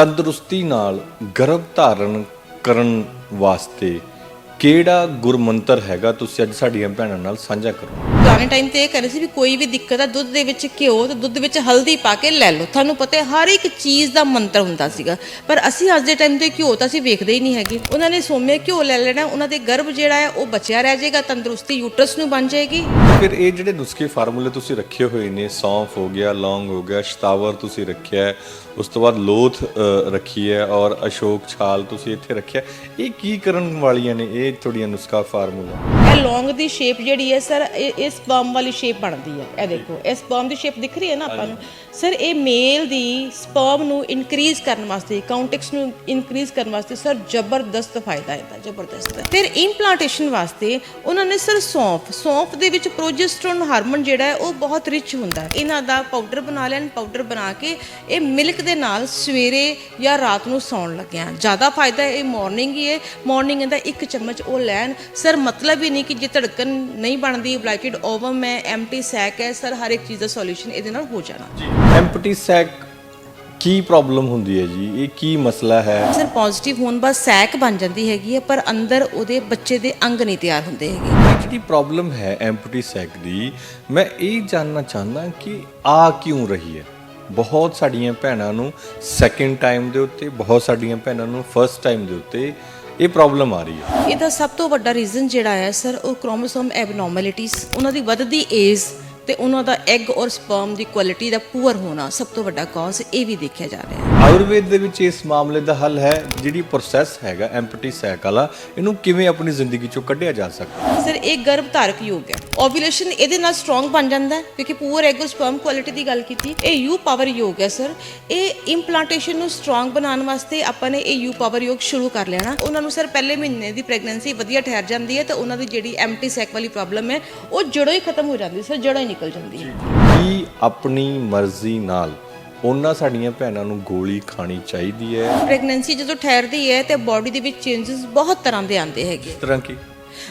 ਤੰਦਰੁਸਤੀ ਨਾਲ ਗਰਭ ਧਾਰਨ ਕਰਨ ਵਾਸਤੇ ਕਿਹੜਾ ਗੁਰਮੰਤਰ ਹੈਗਾ? ਤੁਸੀਂ ਅੱਜ ਸਾਡੀਆਂ ਭੈਣਾਂ ਨਾਲ ਸਾਂਝਾ ਕਰੋ। ਪੁਰਾਣੇ ਟਾਈਮ ਤੇ ਇਹ ਕਹਿੰਦੇ ਸੀ ਵੀ ਕੋਈ ਵੀ ਦਿੱਕਤ ਆ ਦੁੱਧ ਦੇ ਵਿੱਚ ਘਿਓ ਤੇ ਦੁੱਧ ਵਿੱਚ ਹਲਦੀ ਪਾ ਕੇ ਲੈ ਲਓ। ਤੁਹਾਨੂੰ ਪਤਾ ਹੈ ਹਰ ਇੱਕ ਚੀਜ਼ ਦਾ ਮੰਤਰ ਹੁੰਦਾ ਸੀਗਾ। ਪਰ ਅਸੀਂ ਅੱਜ ਦੇ ਟਾਈਮ ਤੇ ਘਿਓ ਤਾਂ ਅਸੀਂ ਵੇਖਦੇ ਹੀ ਨਹੀਂ ਹੈਗੇ। ਉਹਨਾਂ ਨੇ ਸੋਮੇ ਘਿਓ ਲੈ ਲੈਣਾ ਉਹਨਾਂ ਦੇ ਗਰਭ ਜਿਹੜਾ ਹੈ ਉਹ ਬਚਿਆ ਰਹਿ ਜਾਏਗਾ ਤੰਦਰੁਸਤੀ ਯੂਟਰਸ ਨੂੰ ਬਣ ਜਾਏਗੀ। ਫਿਰ ਇਹ ਜਿਹੜੇ ਨੁਸਖੇ ਫਾਰਮੂਲੇ ਤੁਸੀਂ ਰੱਖੇ ਹੋਏ ਨੇ ਸੌਂਫ ਹੋ ਗਿਆ ਲੌਂਗ ਹੋ ਗਿਆ ਸ਼ਤਾਵਰ ਤੁਸੀਂ ਰੱਖਿਆ ਹੈ, ਉਸ ਤੋਂ ਬਾਅਦ ਲੋਥ ਅ, ਰੱਖੀ ਹੈ ਔਰ ਅਸ਼ੋਕ ਛਾਲ ਤੁਸੀਂ ਇੱਥੇ ਰੱਖਿਆ ਇਹ ਕੀ ਕਰਨ ਵਾਲੀਆਂ ਨੇ ਇਹ ਤੁਹਾਡੀਆਂ ਨੁਸਖਾ ਫਾਰਮੂਲਾ ਇਹ ਲੌਂਗ ਦੀ ਸ਼ੇਪ ਜਿਹੜੀ ਹੈ ਸਰ ਇਹ ਇਹ ਸਪਰਮ ਵਾਲੀ ਸ਼ੇਪ ਬਣਦੀ ਹੈ। ਇਹ ਦੇਖੋ, ਇਹ ਸਪਰਮ ਦੀ ਸ਼ੇਪ ਦਿਖ ਰਹੀ ਹੈ ਨਾ ਆਪਾਂ ਨੂੰ? ਸਰ ਇਹ ਮੇਲ ਦੀ ਸਪਰਮ ਨੂੰ ਇਨਕਰੀਜ਼ ਕਰਨ ਵਾਸਤੇ ਕਾਉਂਟੈਕਸ ਨੂੰ ਇਨਕਰੀਜ਼ ਕਰਨ ਵਾਸਤੇ ਸਰ ਜ਼ਬਰਦਸਤ ਫਾਇਦਾ ਇਹਦਾ, ਜ਼ਬਰਦਸਤ। ਫਿਰ ਇੰਪਲਾਂਟੇਸ਼ਨ ਵਾਸਤੇ ਉਹਨਾਂ ਨੇ ਸਰ ਸੌਂਫ ਸੌਂਫ ਦੇ ਵਿੱਚ ਪ੍ਰੋਜੈਸਟਰੋਨ ਹਾਰਮੋਨ ਜਿਹੜਾ ਹੈ, ਉਹ ਬਹੁਤ ਰਿਚ ਹੁੰਦਾ ਇਹਨਾਂ ਦਾ ਪਾਊਡਰ ਬਣਾ ਲੈਣ ਪਾਊਡਰ ਬਣਾ ਕੇ ਇਹ ਮਿਲਕ ਦੇ ਨਾਲ ਸਵੇਰੇ ਜਾਂ ਰਾਤ ਨੂੰ ਸੌਣ ਲੱਗਿਆ। ਜ਼ਿਆਦਾ ਫਾਇਦਾ ਇਹ ਮਾਰਨਿੰਗ ਹੀ ਹੈ। ਮਾਰਨਿੰਗ ਦਾ ਇੱਕ ਚਮਚ ਉਹ ਲੈਣ। ਸਰ ਮਤਲਬ ਹੀ ਨਹੀਂ ਕਿ ਜੇ ਧੜਕਣ ਨਹੀਂ ਬਣਦੀ ਬਲਾਈਟਡ ਓਵਮ ਹੈ ਐਮਟੀ ਸੈਕ ਹੈ ਸਰ ਹਰ ਇੱਕ ਚੀਜ਼ ਦਾ ਸੋਲੂਸ਼ਨ ਇਹਦੇ ਨਾਲ ਹੋ ਜਾਣਾ। ਐਮਪਟੀ ਸੈਕ ਕੀ ਪ੍ਰੋਬਲਮ ਹੁੰਦੀ ਹੈ ਜੀ? ਇਹ ਕੀ ਮਸਲਾ ਹੈ? ਸਰ ਪੋਜ਼ਿਟਿਵ ਹੋਣ ਬਾਅਦ ਸੈਕ ਬਣ ਜਾਂਦੀ ਹੈਗੀ ਹੈ ਪਰ ਅੰਦਰ ਉਹਦੇ ਬੱਚੇ ਦੇ ਅੰਗ ਨਹੀਂ ਤਿਆਰ ਹੁੰਦੇ ਹੈਗੇ। ਜਿਹੜੀ ਪ੍ਰੋਬਲਮ ਹੈ ਐਮਪਟੀ ਸੈਕ ਦੀ ਮੈਂ ਇਹ ਜਾਨਣਾ ਚਾਹੁੰਦਾ ਕਿ ਆ ਕਿਉਂ ਰਹੀ ਹੈ? ਬਹੁਤ ਸਾਡੀਆਂ ਭੈਣਾਂ ਨੂੰ ਸੈਕਿੰਡ ਟਾਈਮ ਦੇ ਉੱਤੇ ਬਹੁਤ ਸਾਡੀਆਂ ਭੈਣਾਂ ਨੂੰ ਫਰਸਟ ਟਾਈਮ ਦੇ ਉੱਤੇ ਇਹ ਪ੍ਰੋਬਲਮ ਆ ਰਹੀ ਹੈ ਇਹਦਾ ਸਭ ਤੋਂ ਵੱਡਾ ਰੀਜ਼ਨ ਜਿਹੜਾ ਹੈ ਸਰ ਉਹ ਕ੍ਰੋਮੋਸੋਮ ਐਬਨੋਰਮੈਲਿਟੀਜ਼ ਉਹਨਾਂ ਦੀ ਵੱਧਦੀ ਏਜ ਤੇ ਉਹਨਾਂ ਦਾ ਐਗ ਔਰ ਸਪਰਮ ਦੀ ਕੁਆਲਿਟੀ ਦਾ ਪੂਅਰ ਹੋਣਾ ਸਭ ਤੋਂ ਵੱਡਾ ਕਾਜ਼ ਇਹ ਵੀ ਦੇਖਿਆ ਜਾ ਰਿਹਾ ਹੈ। ਆਯੁਰਵੇਦ ਦੇ ਵਿੱਚ ਇਸ ਮਾਮਲੇ ਦਾ ਹੱਲ ਹੈ ਜਿਹੜੀ ਪ੍ਰੋਸੈਸ ਹੈਗਾ ਐਮਪਟੀ ਸੈਕ ਵਾਲਾ ਇਹਨੂੰ ਕਿਵੇਂ ਆਪਣੀ ਜ਼ਿੰਦਗੀ ਚੋਂ ਕੱਢਿਆ ਜਾ ਸਕਦਾ? ਸਰ ਇਹ ਗਰਭ ਧਾਰਕ ਯੋਗ ਹੈ। ਓਵੂਲੇਸ਼ਨ ਇਹਦੇ ਨਾਲ ਸਟਰੋਂਗ ਬਣ ਜਾਂਦਾ ਹੈ ਕਿਉਂਕਿ ਪੂਅਰ ਐਗ ਸਪਰਮ ਕੁਆਲਿਟੀ ਦੀ ਗੱਲ ਕੀਤੀ। ਇਹ ਯੂ ਪਾਵਰ ਯੋਗ ਹੈ ਸਰ। ਇਹ ਇੰਪਲਾਂਟੇਸ਼ਨ ਨੂੰ ਸਟਰੋਂਗ ਬਣਾਉਣ ਵਾਸਤੇ ਆਪਾਂ ਨੇ ਇਹ ਯੂ ਪਾਵਰ ਯੋਗ ਸ਼ੁਰੂ ਕਰ ਲੈਣਾ। ਉਹਨਾਂ ਨੂੰ ਸਰ ਪਹਿਲੇ ਮਹੀਨੇ ਦੀ ਪ੍ਰੈਗਨੈਂਸੀ ਵਧੀਆ ਠਹਿਰ ਜਾਂਦੀ ਹੈ ਤੇ ਉਹਨਾਂ ਦੀ ਜਿਹੜੀ ਐਮਟੀ ਸੈਕ ਵਾਲੀ ਪ੍ਰੋਬਲਮ ਹੈ ਉਹ ਜੜੋਂ ਹੀ ਖਤਮ ਹੋ ਜਾਂਦੀ ਸਰ ਜੜੋਂ ਹੀ ਨਿਕਲ ਜਾਂਦੀ ਹੈ। ਕੀ ਆਪਣੀ ਮਰਜ਼ੀ ਨਾਲ ਉਹਨਾਂ ਸਾਡੀਆਂ ਭੈਣਾਂ ਨੂੰ ਗੋਲੀ ਖਾਣੀ ਚਾਹੀਦੀ ਹੈ। ਪ੍ਰੈਗਨੈਂਸੀ ਜਦੋਂ ਠਹਿਰਦੀ ਹੈ ਤੇ ਬਾਡੀ ਦੇ ਵਿੱਚ ਚੇਂਜਸ ਬਹੁਤ ਤਰ੍ਹਾਂ ਦੇ ਆਉਂਦੇ ਹੈਗੇ। ਇਸ ਤਰ੍ਹਾਂ ਕੀ?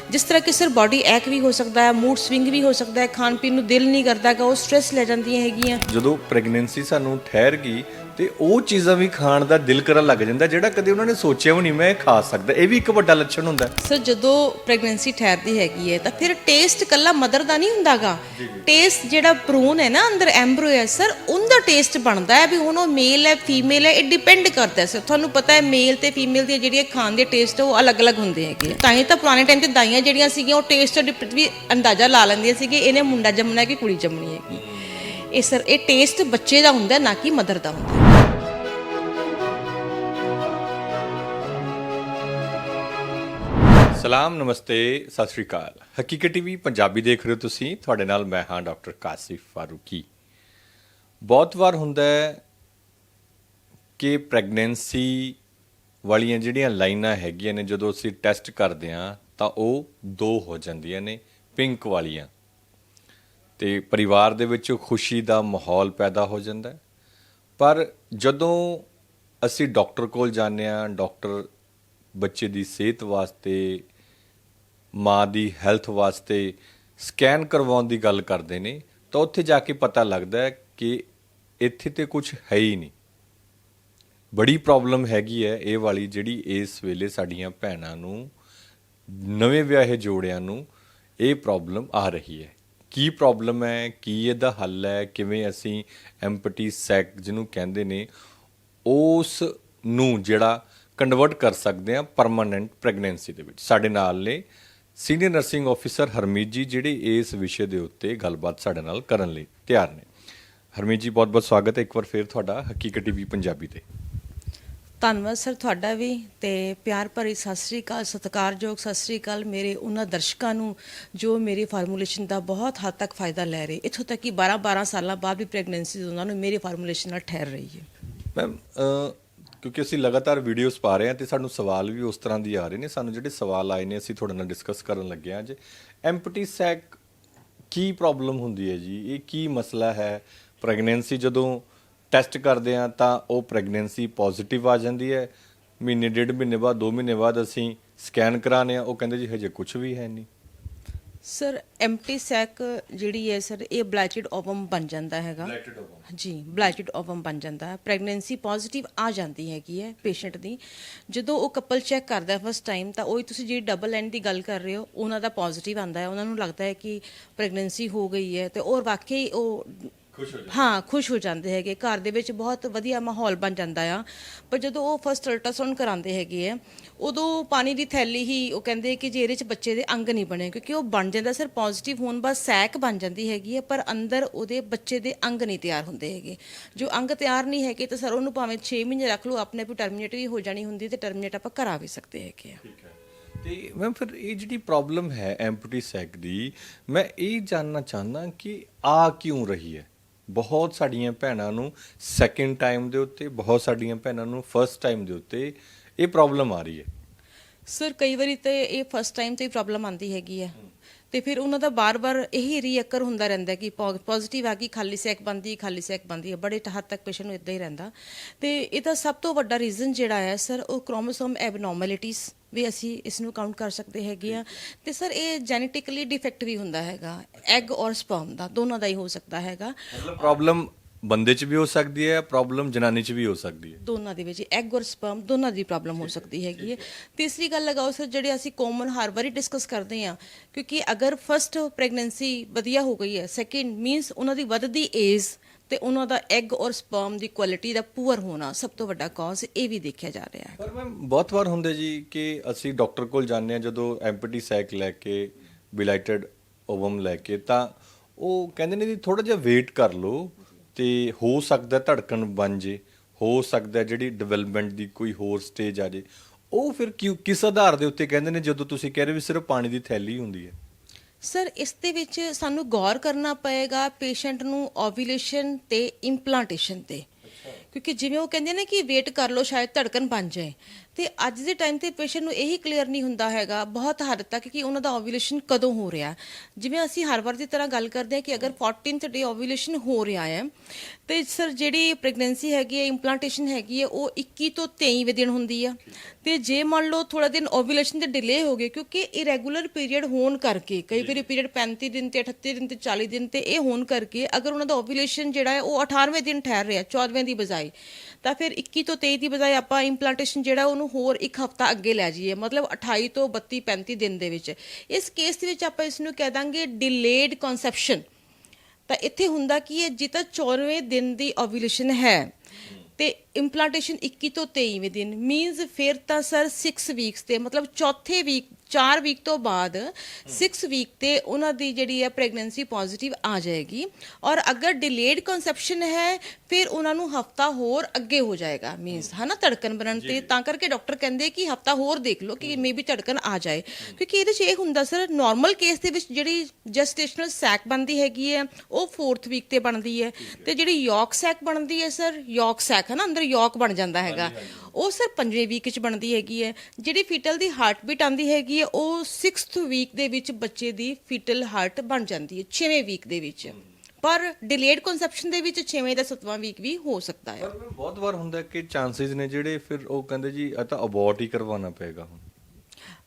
ਜਿਸ ਤਰ੍ਹਾਂ ਕਿ ਸਰ ਬਾਡੀ ਐਕ ਵੀ ਹੋ ਸਕਦਾ ਹੈ ਮੂਡ ਸਵਿੰਗ ਵੀ ਹੋ ਸਕਦਾ ਹੈ ਖਾਣ ਪੀਣ ਨੂੰ ਦਿਲ ਨਹੀਂ ਕਰਦਾਗਾ ਉਹ ਸਟ੍ਰੈਸ ਲੈ ਜਾਂਦੀਆਂ ਹੈਗੀਆਂ। ਜਦੋਂ ਪ੍ਰੈਗਨੈਂਸੀ ਸਾਨੂੰ ਠਹਿਰ ਗਈ ਤੇ ਉਹ ਚੀਜ਼ਾਂ ਵੀ ਖਾਣ ਦਾ ਦਿਲ ਕਰਨ ਲੱਗ ਜਾਂਦਾ ਜਿਹੜਾ ਕਦੇ ਉਹਨਾਂ ਨੇ ਸੋਚਿਆ ਵੀ ਨਹੀਂ ਮੈਂ ਇਹ ਖਾ ਸਕਦਾ। ਇਹ ਵੀ ਇੱਕ ਵੱਡਾ ਲੱਛਣ ਹੁੰਦਾ। ਸਰ ਜਦੋਂ ਪ੍ਰੈਗਨੈਂਸੀ ਠਹਿਰਦੀ ਹੈਗੀ ਹੈ ਤਾਂ ਫਿਰ ਟੇਸਟ ਕੱਲਾ ਮਦਰ ਦਾ ਨਹੀਂ ਹੁੰਦਾਗਾ। ਟੇਸਟ ਜਿਹੜਾ ਭਰੂਣ ਹੈ ਨਾ ਅੰਦਰ ਐਮਬ੍ਰੋ ਹੈ ਸਰ ਉਹਦਾ ਟੇਸਟ ਬਣਦਾ ਹੈ ਵੀ ਹੁਣ ਉਹ ਮੇਲ ਹੈ ਫੀਮੇਲ ਹੈ ਇਹ ਡਿਪੈਂਡ ਕਰਦਾ ਹੈ ਸਰ। ਤੁਹਾਨੂੰ ਪਤਾ ਹੈ ਮੇਲ ਤੇ ਫੀਮੇਲ ਦੀਆਂ ਜਿਹੜੀਆਂ ਖਾਣ ਦੇ ਟੇਸਟ ਉਹ ਅਲੱਗ-ਅਲੱਗ ਹੁੰਦੇ ਹੈਗੇ। ਤਾਂ ਹੀ ਤਾਂ ਪੁਰਾਣੇ ਟਾਈਮ ਤੇ ਦਾਈਆਂ ਜਿਹੜੀਆਂ ਸੀਗੀਆਂ ਉਹ ਟੇਸਟ ਵੀ ਅੰਦਾਜ਼ਾ ਲਾ ਲੈਂਦੀਆਂ ਸੀਗੇ ਇਹਨੇ ਮੁੰਡਾ ਜੰਮਣਾ ਕਿ ਕੁੜੀ ਜੰਮਣੀ ਹੈਗੀ। ਇਹ ਸਰ ਇਹ ਟੇਸਟ ਬੱਚੇ ਦਾ ਹੁੰਦਾ ਨਾ ਕਿ ਮਦਰ ਦਾ ਹੁੰਦਾ ਸਲਾਮ, ਨਮਸਤੇ, ਸਤਿ ਸ਼੍ਰੀ ਅਕਾਲ। ਹਕੀਕਤ ਟੀਵੀ ਪੰਜਾਬੀ ਦੇਖ ਰਹੇ ਹੋ ਤੁਸੀਂ। ਤੁਹਾਡੇ ਨਾਲ ਮੈਂ ਹਾਂ ਡਾਕਟਰ ਕਾਸਿਫ ਫਾਰੂਕੀ। ਬਹੁਤ ਵਾਰ ਹੁੰਦਾ ਹੈ ਕਿ ਪ੍ਰੈਗਨੈਂਸੀ ਵਾਲੀਆਂ ਜਿਹੜੀਆਂ ਲਾਈਨਾਂ ਹੈਗੀਆਂ ਨੇ, ਜਦੋਂ ਅਸੀਂ ਟੈਸਟ ਕਰਦੇ ਹਾਂ, ਤਾਂ ਉਹ ਦੋ ਹੋ ਜਾਂਦੀਆਂ ਨੇ, ਪਿੰਕ ਵਾਲੀਆਂ। ਤੇ ਪਰਿਵਾਰ ਦੇ ਵਿੱਚ ਖੁਸ਼ੀ ਦਾ ਮਾਹੌਲ ਪੈਦਾ ਹੋ ਜਾਂਦਾ ਪਰ ਜਦੋਂ ਅਸੀਂ ਡਾਕਟਰ ਕੋਲ ਜਾਂਦੇ ਹਾਂ, ਡਾਕਟਰ ਬੱਚੇ ਦੀ ਸਿਹਤ ਵਾਸਤੇ ਮਾਂ ਦੀ ਹੈਲਥ ਵਾਸਤੇ ਸਕੈਨ ਕਰਵਾਉਣ ਦੀ ਗੱਲ ਕਰਦੇ ਨੇ, ਤਾਂ ਉੱਥੇ ਜਾ ਕੇ ਪਤਾ ਲੱਗਦਾ ਹੈ ਕਿ ਇੱਥੇ ਤੇ ਕੁਝ ਹੈ ਹੀ ਨਹੀਂ। ਬੜੀ ਪ੍ਰੋਬਲਮ ਹੈਗੀ ਹੈ ਇਹ ਵਾਲੀ ਜਿਹੜੀ ਇਸ ਵੇਲੇ ਸਾਡੀਆਂ ਭੈਣਾਂ ਨੂੰ, ਨਵੇਂ ਵਿਆਹੇ ਜੋੜਿਆਂ ਨੂੰ ਇਹ ਪ੍ਰੋਬਲਮ ਆ ਰਹੀ ਹੈ। ਕੀ ਪ੍ਰੋਬਲਮ ਹੈ, ਕੀ ਇਹਦਾ ਹੱਲ ਹੈ, ਕਿਵੇਂ ਅਸੀਂ ਐਮਪਟੀ ਸੈਕ ਜਿਹਨੂੰ ਕਹਿੰਦੇ ਨੇ, ਉਸ ਨੂੰ ਜਿਹੜਾ ਕਨਵਰਟ ਕਰ ਸਕਦੇ ਆ ਪਰਮਨੈਂਟ ਪ੍ਰੈਗਨੈਂਸੀ ਦੇ ਵਿੱਚ। ਸਾਡੇ ਨਾਲ ਨੇ ਸੀਨੀਅਰ ਨਰਸਿੰਗ ਆਫੀਸਰ ਹਰਮੀਤ ਜੀ ਜਿਹੜੇ ਇਸ ਵਿਸ਼ੇ ਦੇ ਉੱਤੇ ਗੱਲਬਾਤ ਸਾਡੇ ਨਾਲ ਕਰਨ ਲਈ ਤਿਆਰ ਨੇ। ਹਰਮੀਤ ਜੀ ਬਹੁਤ-ਬਹੁਤ ਸਵਾਗਤ ਹੈ। ਇੱਕ ਵਾਰ ਫੇਰ ਤੁਹਾਡਾ ਹਕੀਕਤ ਟੀਵੀ ਪੰਜਾਬੀ ਤੇ। ਧੰਨਵਾਦ ਸਰ ਤੁਹਾਡਾ ਵੀ ਤੇ ਪਿਆਰ ਭਰੀ ਸਤਿ ਸ੍ਰੀ ਅਕਾਲ ਸਤਿਕਾਰਯੋਗ ਸਤਿ ਸ੍ਰੀ ਅਕਾਲ। ਮੇਰੇ ਉਹਨਾਂ ਦਰਸ਼ਕਾਂ ਨੂੰ ਜੋ ਮੇਰੀ ਫਾਰਮੂਲੇਸ਼ਨ ਦਾ ਬਹੁਤ ਹੱਦ ਤੱਕ ਫਾਇਦਾ ਲੈ ਰਹੇ। ਇੱਥੋਂ ਤੱਕ ਕਿ 12-12 ਸਾਲਾਂ ਬਾਅਦ ਵੀ ਪ੍ਰੈਗਨੈਂਸੀ ਉਹਨਾਂ ਨੂੰ ਮੇਰੇ ਫਾਰਮੂਲੇਸ਼ਨ ਨਾਲ ਠਹਿਰ ਰਹੀ ਹੈ। ਮੈਮ ਕਿਉਂਕਿ ਅਸੀਂ ਲਗਾਤਾਰ ਵੀਡੀਓਜ਼ ਪਾ ਰਹੇ ਹਾਂ ਤੇ ਸਾਨੂੰ ਸਵਾਲ ਵੀ ਉਸ ਤਰ੍ਹਾਂ ਦੀ ਆ ਰਹੇ ਨੇ। ਸਾਨੂੰ ਜਿਹੜੇ ਸਵਾਲ ਆਏ ਨੇ, ਅਸੀਂ ਤੁਹਾਡੇ ਨਾਲ ਡਿਸਕਸ ਕਰਨ ਲੱਗੇ ਹਾਂ ਅੱਜ। ਐਮਪਟੀ ਸੈਕ ਕੀ ਪ੍ਰੋਬਲਮ ਹੁੰਦੀ ਹੈ ਜੀ? ਇਹ ਕੀ ਮਸਲਾ ਹੈ? ਪ੍ਰੈਗਨੈਂਸੀ ਜਦੋਂ ਟੈਸਟ ਕਰਦੇ ਹਾਂ ਤਾਂ ਉਹ ਪ੍ਰੈਗਨੈਂਸੀ ਪੋਜ਼ਿਟਿਵ ਆ ਜਾਂਦੀ ਹੈ। ਮਹੀਨੇ, ਡੇਢ ਮਹੀਨੇ ਬਾਅਦ 2 ਮਹੀਨੇ ਬਾਅਦ ਅਸੀਂ ਸਕੈਨ ਕਰਾਣੇ ਆ ਉਹ ਕਹਿੰਦੇ ਜੀ ਹਜੇ ਕੁਝ ਵੀ ਹੈ ਨਹੀਂ। ਸਰ ਐਮਟੀ ਸੈਕ ਜਿਹੜੀ ਹੈ ਸਰ ਇਹ ਬਲੈਟਡ ਓਵਮ ਬਣ ਜਾਂਦਾ ਹੈਗਾ। ਜੀ ਬਲੈਟਡ ਓਵਮ ਬਣ ਜਾਂਦਾ ਹੈ। ਪ੍ਰੈਗਨੈਂਸੀ ਪੋਜ਼ਿਟਿਵ ਆ ਜਾਂਦੀ ਹੈਗੀ ਹੈ ਪੇਸ਼ੈਂਟ ਦੀ। ਜਦੋਂ ਉਹ ਕਪਲ ਚੈੱਕ ਕਰਦਾ ਫਸਟ ਟਾਈਮ ਤਾਂ ਉਹੀ ਤੁਸੀਂ ਜਿਹੜੀ ਡਬਲ ਐਂਡ ਦੀ ਗੱਲ ਕਰ ਰਹੇ ਹੋ ਉਹਨਾਂ ਦਾ ਪੋਜ਼ਿਟਿਵ ਆਂਦਾ ਹੈ। ਉਹਨਾਂ ਨੂੰ ਲੱਗਦਾ ਹੈ ਕਿ ਪ੍ਰੈਗਨੈਂਸੀ ਹੋ ਗਈ ਹੈ ਤੇ ਔਰ ਵਾਕਈ ਉਹ ਖੁਸ਼ ਹੋ ਹਾਂ ਖੁਸ਼ ਹੋ ਜਾਂਦੇ ਹੈਗੇ। ਘਰ ਦੇ ਵਿੱਚ ਬਹੁਤ ਵਧੀਆ ਮਾਹੌਲ ਬਣ ਜਾਂਦਾ ਆ। ਪਰ ਜਦੋਂ ਉਹ ਫਸਟ ਅਲਟਰਾਸਾਊਂਡ ਕਰਾਉਂਦੇ ਹੈਗੇ ਆ ਉਦੋਂ ਪਾਣੀ ਦੀ ਥੈਲੀ ਹੀ ਉਹ ਕਹਿੰਦੇ ਕਿ ਜੇ ਇਹਦੇ ਚ ਬੱਚੇ ਦੇ ਅੰਗ ਨਹੀਂ ਬਣੇ ਕਿਉਂਕਿ ਉਹ ਬਣ ਜਾਂਦਾ ਸਰ ਪੋਜ਼ਿਟਿਵ ਹੋਣ ਬਾਅਦ ਸੈਕ ਬਣ ਜਾਂਦੀ ਹੈਗੀ ਹੈ ਪਰ ਅੰਦਰ ਉਹਦੇ ਬੱਚੇ ਦੇ ਅੰਗ ਨਹੀਂ ਤਿਆਰ ਹੁੰਦੇ ਹੈਗੇ। ਜੋ ਅੰਗ ਤਿਆਰ ਨਹੀਂ ਹੈਗੇ ਤਾਂ ਸਰ ਉਹਨੂੰ ਭਾਵੇਂ 6 ਮਹੀਨੇ ਰੱਖ ਲਓ ਆਪਣੇ ਆਪ ਟਰਮੀਨੇਟ ਵੀ ਹੋ ਜਾਣੀ ਹੁੰਦੀ ਤੇ ਟਰਮੀਨੇਟ ਆਪਾਂ ਕਰਾ ਵੀ ਸਕਦੇ ਹੈਗੇ ਆ। ਠੀਕ ਹੈ। ਤੇ ਮੈਮ ਫਿਰ ਇਹ ਜਿਹੜੀ ਪ੍ਰੋਬਲਮ ਹੈ ਐਮਪਟੀ ਸੈਕ ਦੀ ਮੈਂ ਇਹ ਜਾਨਣਾ ਚਾਹੁੰਦਾ ਕਿ ਆ ਕਿਉਂ ਰਹੀ ਹੈ? ਬਹੁਤ ਸਾਡੀਆਂ ਭੈਣਾਂ ਨੂੰ ਸੈਕਿੰਡ ਟਾਈਮ ਦੇ ਉੱਤੇ ਬਹੁਤ ਸਾਡੀਆਂ ਭੈਣਾਂ ਨੂੰ ਫਰਸਟ ਟਾਈਮ ਦੇ ਉੱਤੇ ਇਹ ਪ੍ਰੋਬਲਮ ਆ ਰਹੀ ਹੈ। ਸਰ ਕਈ ਵਾਰੀ ਤੇ ਇਹ ਫਸਟ ਟਾਈਮ ਤੇ ਹੀ ਪ੍ਰੋਬਲਮ ਆਂਦੀ ਹੈਗੀ ਹੈ। ਤੇ ਫਿਰ ਉਹਨਾਂ ਦਾ ਬਾਰ-ਬਾਰ ਇਹੀ ਰੀਅਕਰ ਹੁੰਦਾ ਰਹਿੰਦਾ ਕਿ ਪੋਜ਼ਿਟਿਵ ਆ ਗਈ, ਖਾਲੀ ਸੈਕ ਬੰਦੀ ਖਾਲੀ ਸੈਕ ਬੰਦੀ ਹੈ ਬੜੇ ਹੱਦ ਤੱਕ ਪੇਸ਼ੈਂਟ ਨੂੰ ਇਦਾਂ ਹੀ ਰਹਿੰਦਾ। ਤੇ ਇਹਦਾ ਸਭ ਤੋਂ ਵੱਡਾ ਰੀਜ਼ਨ ਜਿਹੜਾ ਹੈ ਸਰ, ਉਹ ਕ੍ਰੋਮੋਸੋਮ ਐਬਨੋਰਮੈਲਿਟੀਜ਼ ਵੀ ਅਸੀਂ ਇਸ ਨੂੰ ਕਾਊਂਟ ਕਰ ਸਕਦੇ ਹੈਗੇ ਆ। ਤੇ ਸਰ, ਇਹ ਜੈਨੇਟਿਕਲੀ ਡਿਫੈਕਟ ਵੀ ਹੁੰਦਾ ਹੈਗਾ ਐਗ ਔਰ ਸਪਰਮ ਦਾ, ਦੋਨਾਂ ਦਾ ਹੀ ਹੋ ਸਕਦਾ ਹੈਗਾ। ਮਤਲਬ ਪ੍ਰੋਬਲਮ ਬੰਦੇ 'ਚ ਵੀ ਹੋ ਸਕਦੀ ਹੈ ਪ੍ਰੋਬਲਮ ਜਨਾਨੀ 'ਚ ਵੀ ਹੋ ਸਕਦੀ ਹੈ। ਦੋਨਾਂ ਦੇ ਵਿੱਚ ਐਗ ਔਰ ਸਪਰਮ ਦੋਨਾਂ ਦੀ ਪ੍ਰੋਬਲਮ ਹੋ ਸਕਦੀ ਹੈਗੀ ਹੈ। ਤੀਸਰੀ ਗੱਲ ਲਗਾਓ ਸਰ ਜਿਹੜੇ ਅਸੀਂ ਕਾਮਨ ਹਰ ਵਾਰੀ ਡਿਸਕਸ ਕਰਦੇ ਆ ਕਿਉਂਕਿ ਅਗਰ ਫਰਸਟ ਪ੍ਰੈਗਨੈਂਸੀ ਵਧੀਆ ਹੋ ਗਈ ਹੈ ਸੈਕਿੰਡ ਮੀਨਸ ਉਹਨਾਂ ਦੀ ਵੱਧਦੀ ਏਜ ਤੇ ਉਹਨਾਂ ਦਾ ਐਗ ਔਰ ਸਪਰਮ ਦੀ ਕੁਆਲਿਟੀ ਦਾ ਪੂਅਰ ਹੋਣਾ ਸਭ ਤੋਂ ਵੱਡਾ ਕਾਜ਼ ਇਹ ਵੀ ਦੇਖਿਆ ਜਾ ਰਿਹਾ ਹੈ। ਪਰ ਮੈਂ ਬਹੁਤ ਵਾਰ ਹੁੰਦੇ ਜੀ ਕਿ ਅਸੀਂ ਡਾਕਟਰ ਕੋਲ ਜਾਂਦੇ ਆ ਜਦੋਂ ਐਮਪਟੀ ਸੈਕ ਲੈ ਕੇ ਬਿਲਾਈਟਡ ਓਵਮ ਲੈ ਕੇ ਤਾਂ ਉਹ ਕਹਿੰਦੇ ਨੇ ਜੀ ਥੋੜਾ ਜਿਹਾ ਵੇਟ ਕਰ ਲਓ ਤੇ ਹੋ ਸਕਦਾ ਧੜਕਣ ਬਣ ਜੇ ਹੋ ਸਕਦਾ ਜਿਹੜੀ ਡਿਵੈਲਪਮੈਂਟ ਦੀ ਕੋਈ ਹੋਰ ਸਟੇਜ ਆ ਜੇ ਉਹ ਫਿਰ ਕਿਉਂ ਕਿਸ ਆਧਾਰ ਦੇ ਉੱਤੇ ਕਹਿੰਦੇ ਨੇ ਜਦੋਂ ਤੁਸੀਂ ਕਹਿ ਰਹੇ ਵੀ ਸਿਰਫ ਪਾਣੀ ਦੀ ਥੈਲੀ ਹੁੰਦੀ ਹੈ? ਸਰ ਇਸ ਦੇ ਵਿੱਚ ਸਾਨੂੰ ਗੌਰ ਕਰਨਾ ਪਏਗਾ ਪੇਸ਼ੈਂਟ ਨੂੰ ਓਵੂਲੇਸ਼ਨ ਤੇ ਇੰਪਲਾਂਟੇਸ਼ਨ ਤੇ। ਕਿਉਂਕਿ ਜਿਵੇਂ ਉਹ ਕਹਿੰਦੇ ਨੇ ਕਿ ਵੇਟ ਕਰ ਲਓ ਸ਼ਾਇਦ ਧੜਕਨ ਬਣ ਜਾਏ। ਤੇ ਅੱਜ ਦੇ ਟਾਈਮ ਤੇ ਪੇਸ਼ੈਂਟ ਨੂੰ ਇਹੀ ਕਲੀਅਰ ਨਹੀਂ ਹੁੰਦਾ ਹੈਗਾ, ਬਹੁਤ ਹੱਦ ਤੱਕ ਕਿ ਉਹਨਾਂ ਦਾ ਓਵੂਲੇਸ਼ਨ ਕਦੋਂ ਹੋ ਰਿਹਾ ਜਿਵੇਂ ਅਸੀਂ ਹਰ ਵਾਰ ਦੀ ਤਰ੍ਹਾਂ ਗੱਲ ਕਰਦੇ ਹਾਂ ਕਿ ਅਗਰ 14th ਡੇ ਓਵੂਲੇਸ਼ਨ ਹੋ ਰਿਹਾ ਹੈ, ਤੇ ਸਰ ਜਿਹੜੀ ਪ੍ਰੈਗਨੈਂਸੀ ਹੈਗੀ ਹੈ ਇੰਪਲਾਂਟੇਸ਼ਨ ਹੈਗੀ ਹੈ, ਉਹ 21 ਤੋਂ 23ਵੇਂ ਦਿਨ ਹੁੰਦੀ ਆ। ਤੇ ਜੇ ਮੰਨ ਲਓ ਥੋੜਾ ਦਿਨ ਓਵੂਲੇਸ਼ਨ 'ਤੇ ਡਿਲੇ ਹੋ ਗਏ, ਕਿਉਂਕਿ ਇਰੈਗੂਲਰ ਪੀਰੀਅਡ ਹੋਣ ਕਰਕੇ, ਕਈ ਵਾਰੀ ਪੀਰੀਅਡ 35 ਦਿਨ ਤੇ 38 ਦਿਨ ਤੇ 40 ਦਿਨ ਤੇ ਇਹ ਹੋਣ ਕਰਕੇ ਅਗਰ ਉਹਨਾਂ ਦਾ ਓਵੂਲੇਸ਼ਨ ਜਿਹੜਾ ਹੈ, ਉਹ 18ਵੇਂ ਦਿਨ ਠਹਿਰ ਰਿਹਾ 14ਵੇਂ ਦੀ ਬਜਾਏ ਤਾਂ ਫਿਰ 21 ਤੋਂ 23 ਦੀ ਬਜਾਏ ਆਪਾਂ ਇੰਪਲਾਂਟੇਸ਼ਨ ਜਿਹੜਾ ਉਹਨੂੰ ਹੋਰ ਇੱਕ ਹਫਤਾ ਅੱਗੇ ਲੈ ਜਾਈਏ, ਮਤਲਬ 28 ਤੋਂ 32 35 ਦਿਨ ਦੇ ਵਿੱਚ। ਇਸ ਕੇਸ ਦੇ ਵਿੱਚ ਆਪਾਂ ਇਸ ਨੂੰ ਕਹਿ ਦਾਂਗੇ ਡਿਲੇਡ ਕਨਸੈਪਸ਼ਨ ਤਾਂ ਇੱਥੇ ਹੁੰਦਾ ਕੀ ਹੈ, ਜੇ ਤਾਂ 14ਵੇਂ ਦਿਨ ਦੀ ਓਵੂਲੇਸ਼ਨ ਹੈ, ਤੇ ਇੰਪਲਾਂਟੇਸ਼ਨ 21 ਤੋਂ 23ਵੇਂ ਦਿਨ। ਮੀਨਸ ਫਿਰ ਤਾਂ ਸਰ 6 ਵੀਕਸ ਤੇ, ਮਤਲਬ ਚੌਥੇ ਵੀਕ 4 ਵੀਕ ਤੋਂ ਬਾਅਦ 6 ਵੀਕ ਤੇ ਉਹਨਾਂ ਦੀ ਜਿਹੜੀ ਹੈ ਪ੍ਰੈਗਨੈਂਸੀ ਪੋਜ਼ਿਟਿਵ ਆ ਜਾਏਗੀ। ਔਰ ਅਗਰ ਡਿਲੇਡ ਕਨਸੈਪਸ਼ਨ ਹੈ ਫਿਰ ਉਹਨਾਂ ਨੂੰ ਹਫਤਾ ਹੋਰ ਅੱਗੇ ਹੋ ਜਾਏਗਾ ਮੀਨਸ ਹਨਾ ਧੜਕਣ ਬਣਨ ਤੇ। ਤਾਂ ਕਰਕੇ ਡਾਕਟਰ ਕਹਿੰਦੇ ਕਿ ਹਫਤਾ ਹੋਰ ਦੇਖ ਲਓ ਕਿ ਮੇਬੀ ਧੜਕਣ ਆ ਜਾਏ। ਕਿਉਂਕਿ ਇਹਦੇ 'ਚ ਇਹ ਹੁੰਦਾ ਸਰ ਨਾਰਮਲ ਕੇਸ ਦੇ ਵਿੱਚ ਜਿਹੜੀ ਜਸਟੇਸ਼ਨਲ ਸੈਕ ਬਣਦੀ ਹੈਗੀ ਹੈ ਉਹ 4th ਵੀਕ ਤੇ ਬਣਦੀ ਹੈ। ਤੇ ਜਿਹੜੀ ਯੋਕ ਸੈਕ ਬਣਦੀ ਹੈ ਸਰ ਯੋਕ ਸੈਕ ਹਨਾ ਅੰਦਰ ਯੋਕ ਬਣ ਜਾਂਦਾ ਹੈਗਾ। ਉਹ ਸਰ ਪੰਜਵੇਂ ਵੀਕ ਵਿੱਚ ਬਣਦੀ ਹੈਗੀ ਹੈ। ਜਿਹੜੀ ਫੀਟਲ ਦੀ ਹਾਰਟ ਬੀਟ ਆਂਦੀ ਹੈਗੀ ਹੈ, ਉਹ 6th ਵੀਕ ਦੇ ਵਿੱਚ ਬੱਚੇ ਦੀ ਫੀਟਲ ਹਾਰਟ ਬਣ ਜਾਂਦੀ ਹੈ 6ਵੇਂ ਵੀਕ ਦੇ ਵਿੱਚ। ਪਰ ਡਿਲੇਡ ਕਨਸੈਪਸ਼ਨ ਦੇ ਵਿੱਚ 6ਵੇਂ ਦਾ 7ਵਾਂ ਵੀਕ ਵੀ ਹੋ ਸਕਦਾ ਹੈ। ਪਰ ਬਹੁਤ ਵਾਰ ਹੁੰਦਾ ਕਿ ਚਾਂਸਸ ਨੇ ਜਿਹੜੇ ਫਿਰ ਉਹ ਕਹਿੰਦੇ ਜੀ, ਇਹ ਤਾਂ ਅਬੋਰਟ ਹੀ ਕਰਵਾਉਣਾ ਪਏਗਾ ਹੁਣ।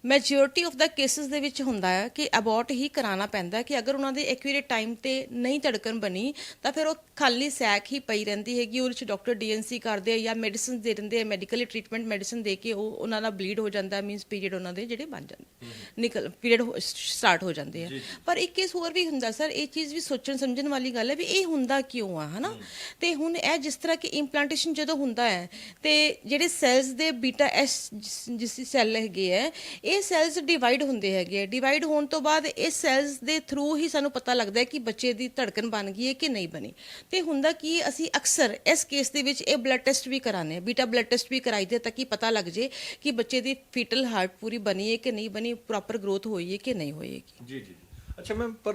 ਮੈਜੋਰਿਟੀ ਆਫ ਦਾ ਕੇਸਿਸ ਦੇ ਵਿੱਚ ਹੁੰਦਾ ਹੈ ਕਿ ਅਬੋਰਟ ਹੀ ਕਰਾਉਣਾ ਪੈਂਦਾ ਹੈ ਕਿ ਅਗਰ ਉਹਨਾਂ ਦੇ ਐਕਿਊਰੇਟ ਟਾਈਮ ਤੇ ਨਹੀਂ ਧੜਕਣ ਬਣੀ ਤਾਂ ਫਿਰ ਉਹ ਖਾਲੀ ਸੈਕ ਹੀ ਪਈ ਰਹਿੰਦੀ ਹੈਗੀ ਉਹਦੇ ਚ ਡਾਕਟਰ ਡੀਐਨਸੀ ਕਰਦੇ ਆ ਜਾਂ ਮੈਡੀਸਿਨ ਦੇ ਦਿੰਦੇ ਆ ਮੈਡੀਕਲੀ ਟ੍ਰੀਟਮੈਂਟ ਮੈਡੀਸਿਨ ਦੇ ਕੇ ਉਹ ਉਹਨਾਂ ਦਾ ਬਲੀਡ ਹੋ ਜਾਂਦਾ ਮੀਨਸ ਪੀਰੀਅਡ ਉਹਨਾਂ ਦੇ ਜਿਹੜੇ ਬਣ ਜਾਂਦੇ ਨਿਕਲ ਪੀਰੀਅਡ ਸਟਾਰਟ ਹੋ ਜਾਂਦੇ ਆ। ਪਰ ਇੱਕ ਕੇਸ ਹੋਰ ਵੀ ਹੁੰਦਾ ਸਰ ਇਹ ਚੀਜ਼ ਵੀ ਸੋਚਣ ਸਮਝਣ ਵਾਲੀ ਗੱਲ ਹੈ ਵੀ ਇਹ ਹੁੰਦਾ ਕਿਉਂ ਆ ਹਨਾ? ਤੇ ਹੁਣ ਇਹ ਜਿਸ ਤਰ੍ਹਾਂ ਕਿ ਇੰਪਲਾਂਟੇਸ਼ਨ ਜਦੋਂ ਹੁੰਦਾ ਹੈ ਤੇ ਜਿਹੜੇ ਸੈਲਸ ਦੇ ਬੀਟਾ ਐਸ ਜਿਸ ਸੈੱਲ ਹੈਗੇ ਹੈ ਇਹ ਸੈਲਸ ਡਿਵਾਈਡ ਹੁੰਦੇ ਹੈਗੇ ਡਿਵਾਈਡ ਹੋਣ ਤੋਂ ਬਾਅਦ ਇਹ ਸੈਲਸ ਦੇ ਥਰੂ ਹੀ ਸਾਨੂੰ ਪਤਾ ਲੱਗਦਾ ਹੈ ਕਿ ਬੱਚੇ ਦੀ ਧੜਕਣ ਬਣ ਗਈ ਹੈ ਕਿ ਨਹੀਂ ਬਣੀ। ਤੇ ਹੁੰਦਾ ਕਿ ਅਸੀਂ ਅਕਸਰ ਇਸ ਕੇਸ ਦੇ ਵਿੱਚ ਇਹ ਬਲੱਡ ਟੈਸਟ ਵੀ ਕਰਾਉਂਦੇ ਬੀਟਾ ਬਲੱਡ ਟੈਸਟ ਵੀ ਕਰਾਈਦੇ ਤਾਂ ਕਿ ਪਤਾ ਲੱਗ ਜੇ ਕਿ ਬੱਚੇ ਦੀ ਫੀਟਲ ਹਾਰਟ ਪੂਰੀ ਬਣੀ ਹੈ ਕਿ ਨਹੀਂ ਬਣੀ ਪ੍ਰੋਪਰ ਗਰੋਥ ਹੋਈ ਹੈ ਕਿ ਨਹੀਂ ਹੋਏਗੀ ਜੀ ਜੀ। ਅੱਛਾ ਮੈਮ ਪਰ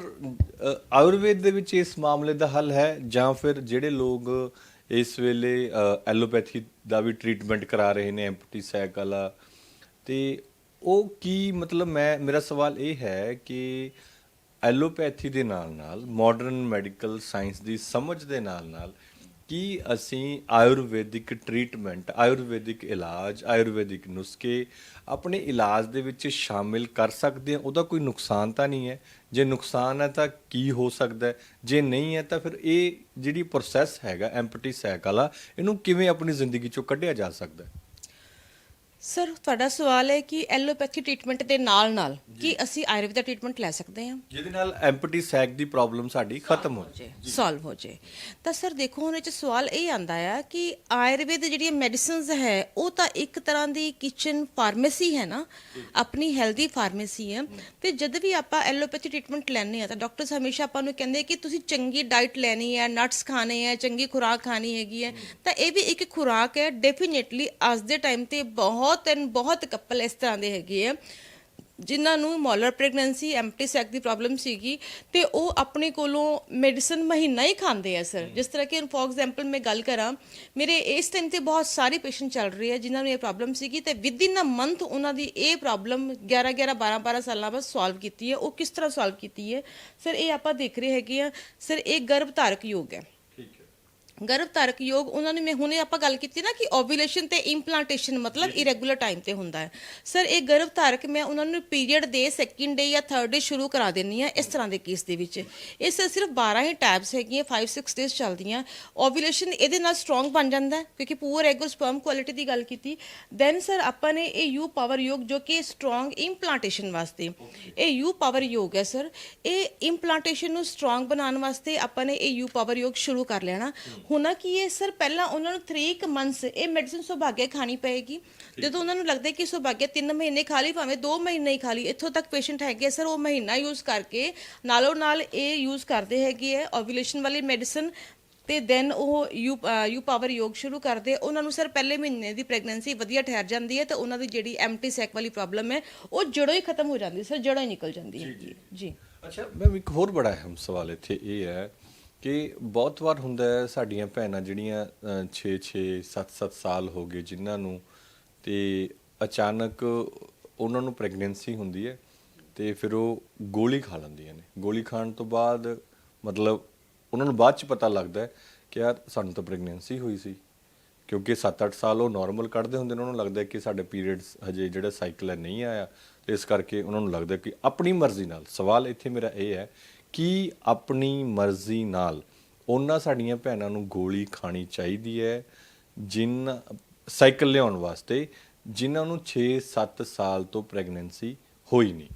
ਆਯੁਰਵੇਦ ਦੇ ਵਿੱਚ ਇਸ ਮਾਮਲੇ ਦਾ ਹੱਲ ਹੈ ਜਾਂ ਫਿਰ ਜਿਹੜੇ ਲੋਕ ਇਸ ਵੇਲੇ ਐਲੋਪੈਥੀ ਦਾ ਵੀ ਟ੍ਰੀਟਮੈਂਟ ਕਰਾ ਰਹੇ ਨੇ ਐਮਪਟੀ ਸੈਕ ਤੇ ਉਹ ਕੀ ਮਤਲਬ ਮੈਂ, ਮੇਰਾ ਸਵਾਲ ਇਹ ਹੈ ਕਿ ਐਲੋਪੈਥੀ ਦੇ ਨਾਲ ਨਾਲ ਮਾਡਰਨ ਮੈਡੀਕਲ ਸਾਇੰਸ ਦੀ ਸਮਝ ਦੇ ਨਾਲ ਨਾਲ, ਕੀ ਅਸੀਂ ਆਯੁਰਵੈਦਿਕ ਟ੍ਰੀਟਮੈਂਟ ਆਯੁਰਵੈਦਿਕ ਇਲਾਜ, ਆਯੁਰਵੈਦਿਕ ਨੁਸਖੇ ਆਪਣੇ ਇਲਾਜ ਦੇ ਵਿੱਚ ਸ਼ਾਮਿਲ ਕਰ ਸਕਦੇ ਹਾਂ? ਉਹਦਾ ਕੋਈ ਨੁਕਸਾਨ ਤਾਂ ਨਹੀਂ ਹੈ। ਜੇ ਨੁਕਸਾਨ ਹੈ ਤਾਂ ਕੀ ਹੋ ਸਕਦਾ ਜੇ ਨਹੀਂ ਹੈ ਤਾਂ ਫਿਰ ਇਹ ਜਿਹੜੀ ਪ੍ਰੋਸੈਸ ਹੈਗਾ ਐਮਪਟੀ ਸੈਕ ਵਾਲਾ, ਇਹਨੂੰ ਕਿਵੇਂ ਆਪਣੀ ਜ਼ਿੰਦਗੀ ਚੋਂ ਕੱਢਿਆ ਜਾ ਸਕਦਾ ਹੈ? ਸਰ ਤੁਹਾਡਾ ਸਵਾਲ ਹੈ ਕਿ ਐਲੋਪੈਥੀ ਟ੍ਰੀਟਮੈਂਟ ਦੇ ਨਾਲ ਨਾਲ ਕੀ ਅਸੀਂ ਆਯੁਰਵੇਦ ਟ੍ਰੀਟਮੈਂਟ ਲੈ ਸਕਦੇ ਹਾਂ? ਜਿਹਦੇ ਨਾਲ ਐਮਪਟੀ ਸੈਕ ਦੀ ਪ੍ਰੋਬਲਮ ਸਾਡੀ ਖਤਮ ਹੋ ਜੇ ਸੋਲਵ ਹੋ ਜੇ। ਤਾਂ ਸਰ ਦੇਖੋ ਹੁਣ ਇਹ ਚ ਸਵਾਲ ਇਹ ਆਂਦਾ ਆ ਕਿ ਆਯੁਰਵੇਦ ਜਿਹੜੀਆਂ ਮੈਡੀਸਿਨਸ ਹੈ ਉਹ ਤਾਂ ਇੱਕ ਤਰ੍ਹਾਂ ਦੀ ਕਿਚਨ ਫਾਰਮੇਸੀ ਹੈ ਨਾ ਆਪਣੀ ਹੈਲਦੀ ਫਾਰਮੇਸੀ ਹੈ। ਤੇ ਜਦ ਵੀ ਆਪਾਂ ਐਲੋਪੈਥੀ ਟ੍ਰੀਟਮੈਂਟ ਲੈਣੇ ਆ ਤਾਂ ਡਾਕਟਰਸ ਹਮੇਸ਼ਾ ਆਪਾਂ ਨੂੰ ਕਹਿੰਦੇ ਕਿ ਤੁਸੀਂ ਚੰਗੀ ਡਾਈਟ ਲੈਣੀ ਹੈ ਨਟਸ ਖਾਣੇ ਹੈ ਚੰਗੀ ਖੁਰਾਕ ਖਾਣੀ ਹੈਗੀ ਹੈ। ਤਾਂ ਇਹ ਵੀ ਇੱਕ ਖੁਰਾਕ ਹੈ ਡੈਫੀਨਿਟਲੀ ਅੱਜ ਦੇ ਟਾਈਮ ਤੇ ਬਹੁਤ ਐਂਡ ਬਹੁਤ ਕਪਲ ਇਸ ਤਰ੍ਹਾਂ ਦੇ ਹੈਗੇ ਆ, ਜਿਨ੍ਹਾਂ ਨੂੰ ਮੋਲਰ ਪ੍ਰੈਗਨੈਂਸੀ ਐਮਪਟੀ ਸੈਕ ਦੀ ਪ੍ਰੋਬਲਮ ਸੀਗੀ ਤੇ ਉਹ ਆਪਣੇ ਕੋਲੋਂ ਮੈਡੀਸਨ ਮਹੀਨਾ ਹੀ ਖਾਂਦੇ ਆ ਸਰ ਜਿਸ ਤਰ੍ਹਾਂ ਕਿ ਫੋਰ ਐਗਜ਼ਾਮਪਲ ਮੈਂ ਗੱਲ ਕਰਾਂ, ਮੇਰੇ ਇਸ ਟਾਈਮ ਤੇ ਬਹੁਤ ਸਾਰੇ ਪੇਸ਼ੈਂਟ ਚੱਲ ਰਹੇ ਆ, ਜਿਨ੍ਹਾਂ ਨੂੰ ਇਹ ਪ੍ਰੋਬਲਮ ਸੀਗੀ ਤੇ ਵਿਦ ਇਨ ਅ ਮੰਥ ਉਹਨਾਂ ਦੀ ਇਹ ਪ੍ਰੋਬਲਮ 11 11 12 12 ਸਾਲਾਂ ਬਾਅਦ ਸੋਲਵ ਕੀਤੀ ਹੈ ਉਹ ਕਿਸ ਤਰ੍ਹਾਂ ਸੋਲਵ ਕੀਤੀ ਹੈ ਸਰ ਇਹ ਆਪਾਂ ਦੇਖ ਰਹੇ ਹੈਗੇ ਆ। ਸਰ ਇਹ ਗਰਭ ਧਾਰਕ ਯੋਗ ਹੈ। ਠੀਕ ਹੈ ਗਰਭ ਧਾਰਕ ਯੋਗ ਉਹਨਾਂ ਨੂੰ ਮੈਂ ਹੁਣੇ ਆਪਾਂ ਗੱਲ ਕੀਤੀ ਨਾ ਕਿ ਓਵੂਲੇਸ਼ਨ ਤੇ ਇੰਪਲਾਂਟੇਸ਼ਨ ਮਤਲਬ ਇਰੈਗੂਲਰ ਟਾਈਮ ਤੇ ਹੁੰਦਾ ਹੈ। ਸਰ ਇਹ ਗਰਭ ਧਾਰਕ ਮੈਂ ਉਹਨਾਂ ਨੂੰ ਪੀਰੀਅਡ ਦੇ ਸੈਕਿੰਡ ਡੇ ਜਾਂ ਥਰਡ ਡੇ ਸ਼ੁਰੂ ਕਰਾ ਦਿੰਨੀ ਆ ਇਸ ਤਰ੍ਹਾਂ ਦੇ ਕੇਸ ਦੇ ਵਿੱਚ। ਇਹ ਸਰ ਸਿਰਫ 12 ਹੀ ਟੈਬਸ ਹੈਗੀਆਂ 5 6 ਡੇਸ ਚੱਲਦੀਆਂ। ਓਵੂਲੇਸ਼ਨ ਇਹਦੇ ਨਾਲ ਸਟਰੋਂਗ ਬਣ ਜਾਂਦਾ ਕਿਉਂਕਿ ਪੂਰ ਐਗੋ ਸਪਰਮ ਕੁਆਲਿਟੀ ਦੀ ਗੱਲ ਕੀਤੀ। ਦੈਨ ਸਰ ਆਪਾਂ ਨੇ ਇਹ ਯੂ ਪਾਵਰ ਯੋਗ ਜੋ ਕਿ ਸਟਰੋਂਗ ਇੰਪਲਾਂਟੇਸ਼ਨ ਵਾਸਤੇ। ਇਹ ਯੂ ਪਾਵਰ ਯੋਗ ਹੈ ਸਰ ਇਹ ਇੰਪਲਾਂਟੇਸ਼ਨ ਨੂੰ ਸਟਰੋਂਗ ਬਣਾਉਣ ਵਾਸਤੇ ਆਪਾਂ ਨੇ ਇਹ ਯੂ ਪਾਵਰ ਯੋਗ ਸ਼ੁਰੂ ਕਰ ਲੈਣਾ। ਹੁਣਾ ਕੀ ਹੈ ਸਰ ਪਹਿਲਾਂ ਉਹਨਾਂ ਨੂੰ 3 ਮੰਥਸ ਇਹ ਮੈਡੀਸਿਨ ਸੁਭਾਗਿਆ ਖਾਣੀ ਪਏਗੀ। ਜਦੋਂ ਉਹਨਾਂ ਨੂੰ ਲੱਗਦਾ ਕਿ ਸੁਭਾਗਿਆ 3 ਮਹੀਨੇ ਖਾ ਲਈ ਭਾਵੇਂ 2 ਮਹੀਨੇ ਹੀ ਖਾ ਲਈ ਇੱਥੋਂ ਤੱਕ ਪੇਸ਼ੈਂਟ ਹੈਗੇ ਸਰ ਉਹ ਮਹੀਨਾ ਯੂਜ਼ ਕਰਕੇ ਨਾਲੋਂ ਨਾਲ ਇਹ ਯੂਜ਼ ਕਰਦੇ ਹੈਗੇ ਹੈ ਓਵੂਲੇਸ਼ਨ ਵਾਲੀ ਮੈਡੀਸਿਨ ਤੇ ਦੈਨ ਉਹ ਯੂ ਯੂ ਪਾਵਰ ਯੋਗ ਸ਼ੁਰੂ ਕਰਦੇ ਉਹਨਾਂ ਨੂੰ ਸਰ ਪਹਿਲੇ ਮਹੀਨੇ ਦੀ ਪ੍ਰੈਗਨੈਂਸੀ ਵਧੀਆ ਠਹਿਰ ਜਾਂਦੀ ਹੈ ਤੇ ਉਹਨਾਂ ਦੀ ਜਿਹੜੀ ਐਮਟੀ ਸੈਕ ਵਾਲੀ ਪ੍ਰੋਬਲਮ ਹੈ ਉਹ ਜੜੋਂ ਹੀ ਖਤਮ ਹੋ ਜਾਂਦੀ ਸਰ ਜੜੋਂ ਹੀ ਨਿਕਲ ਜਾਂਦੀ ਹੈ ਜੀ। ਅੱਛਾ ਮੈਮ ਇੱਕ ਹੋਰ ਬੜਾ ਅਹਿਮ ਸਵਾਲ ਇੱਥੇ ਇਹ ਹੈ ਕਿ ਬਹੁਤ ਵਾਰ ਹੁੰਦਾ ਹੈ ਸਾਡੀਆਂ ਭੈਣਾਂ ਜਿਹੜੀਆਂ 6 6 7 7 ਸਾਲ ਹੋ ਗਏ ਜਿਨ੍ਹਾਂ ਨੂੰ ਤੇ ਅਚਾਨਕ ਉਹਨਾਂ ਨੂੰ ਪ੍ਰੈਗਨੈਂਸੀ ਹੁੰਦੀ ਹੈ ਤੇ ਫਿਰ ਉਹ ਗੋਲੀ ਖਾ ਲੈਂਦੀਆਂ ਨੇ। ਗੋਲੀ ਖਾਣ ਤੋਂ ਬਾਅਦ ਮਤਲਬ ਉਹਨਾਂ ਨੂੰ ਬਾਅਦ ਚ ਪਤਾ ਲੱਗਦਾ ਹੈ ਕਿ ਯਾਰ ਸਾਨੂੰ ਤਾਂ ਪ੍ਰੈਗਨੈਂਸੀ ਹੋਈ ਸੀ। ਕਿਉਂਕਿ 7-8 ਸਾਲ ਉਹ ਨਾਰਮਲ ਕੱਢਦੇ ਹੁੰਦੇ ਨੇ, ਉਹਨਾਂ ਨੂੰ ਲੱਗਦਾ ਕਿ ਸਾਡੇ ਪੀਰੀਅਡਸ ਹਜੇ ਜਿਹੜਾ ਸਾਈਕਲ ਹੈ ਨਹੀਂ ਆਇਆ। ਤੇ ਇਸ ਕਰਕੇ ਉਹਨਾਂ ਨੂੰ ਲੱਗਦਾ ਕਿ ਆਪਣੀ ਮਰਜ਼ੀ ਨਾਲ ਸਵਾਲ ਇੱਥੇ ਮੇਰਾ ਇਹ ਹੈ ਕਿ ਆਪਣੀ ਮਰਜ਼ੀ ਨਾਲ ਉਹਨਾਂ ਸਾਡੀਆਂ ਭੈਣਾਂ ਨੂੰ ਗੋਲੀ ਖਾਣੀ ਚਾਹੀਦੀ ਹੈ ਜਿਨ ਸਾਈਕਲ ਲਿਆਉਣ ਵਾਸਤੇ ਜਿਨ੍ਹਾਂ ਨੂੰ 6-7 ਸਾਲ ਤੋਂ ਪ੍ਰੈਗਨੈਂਸੀ ਹੋਈ ਨਹੀਂ?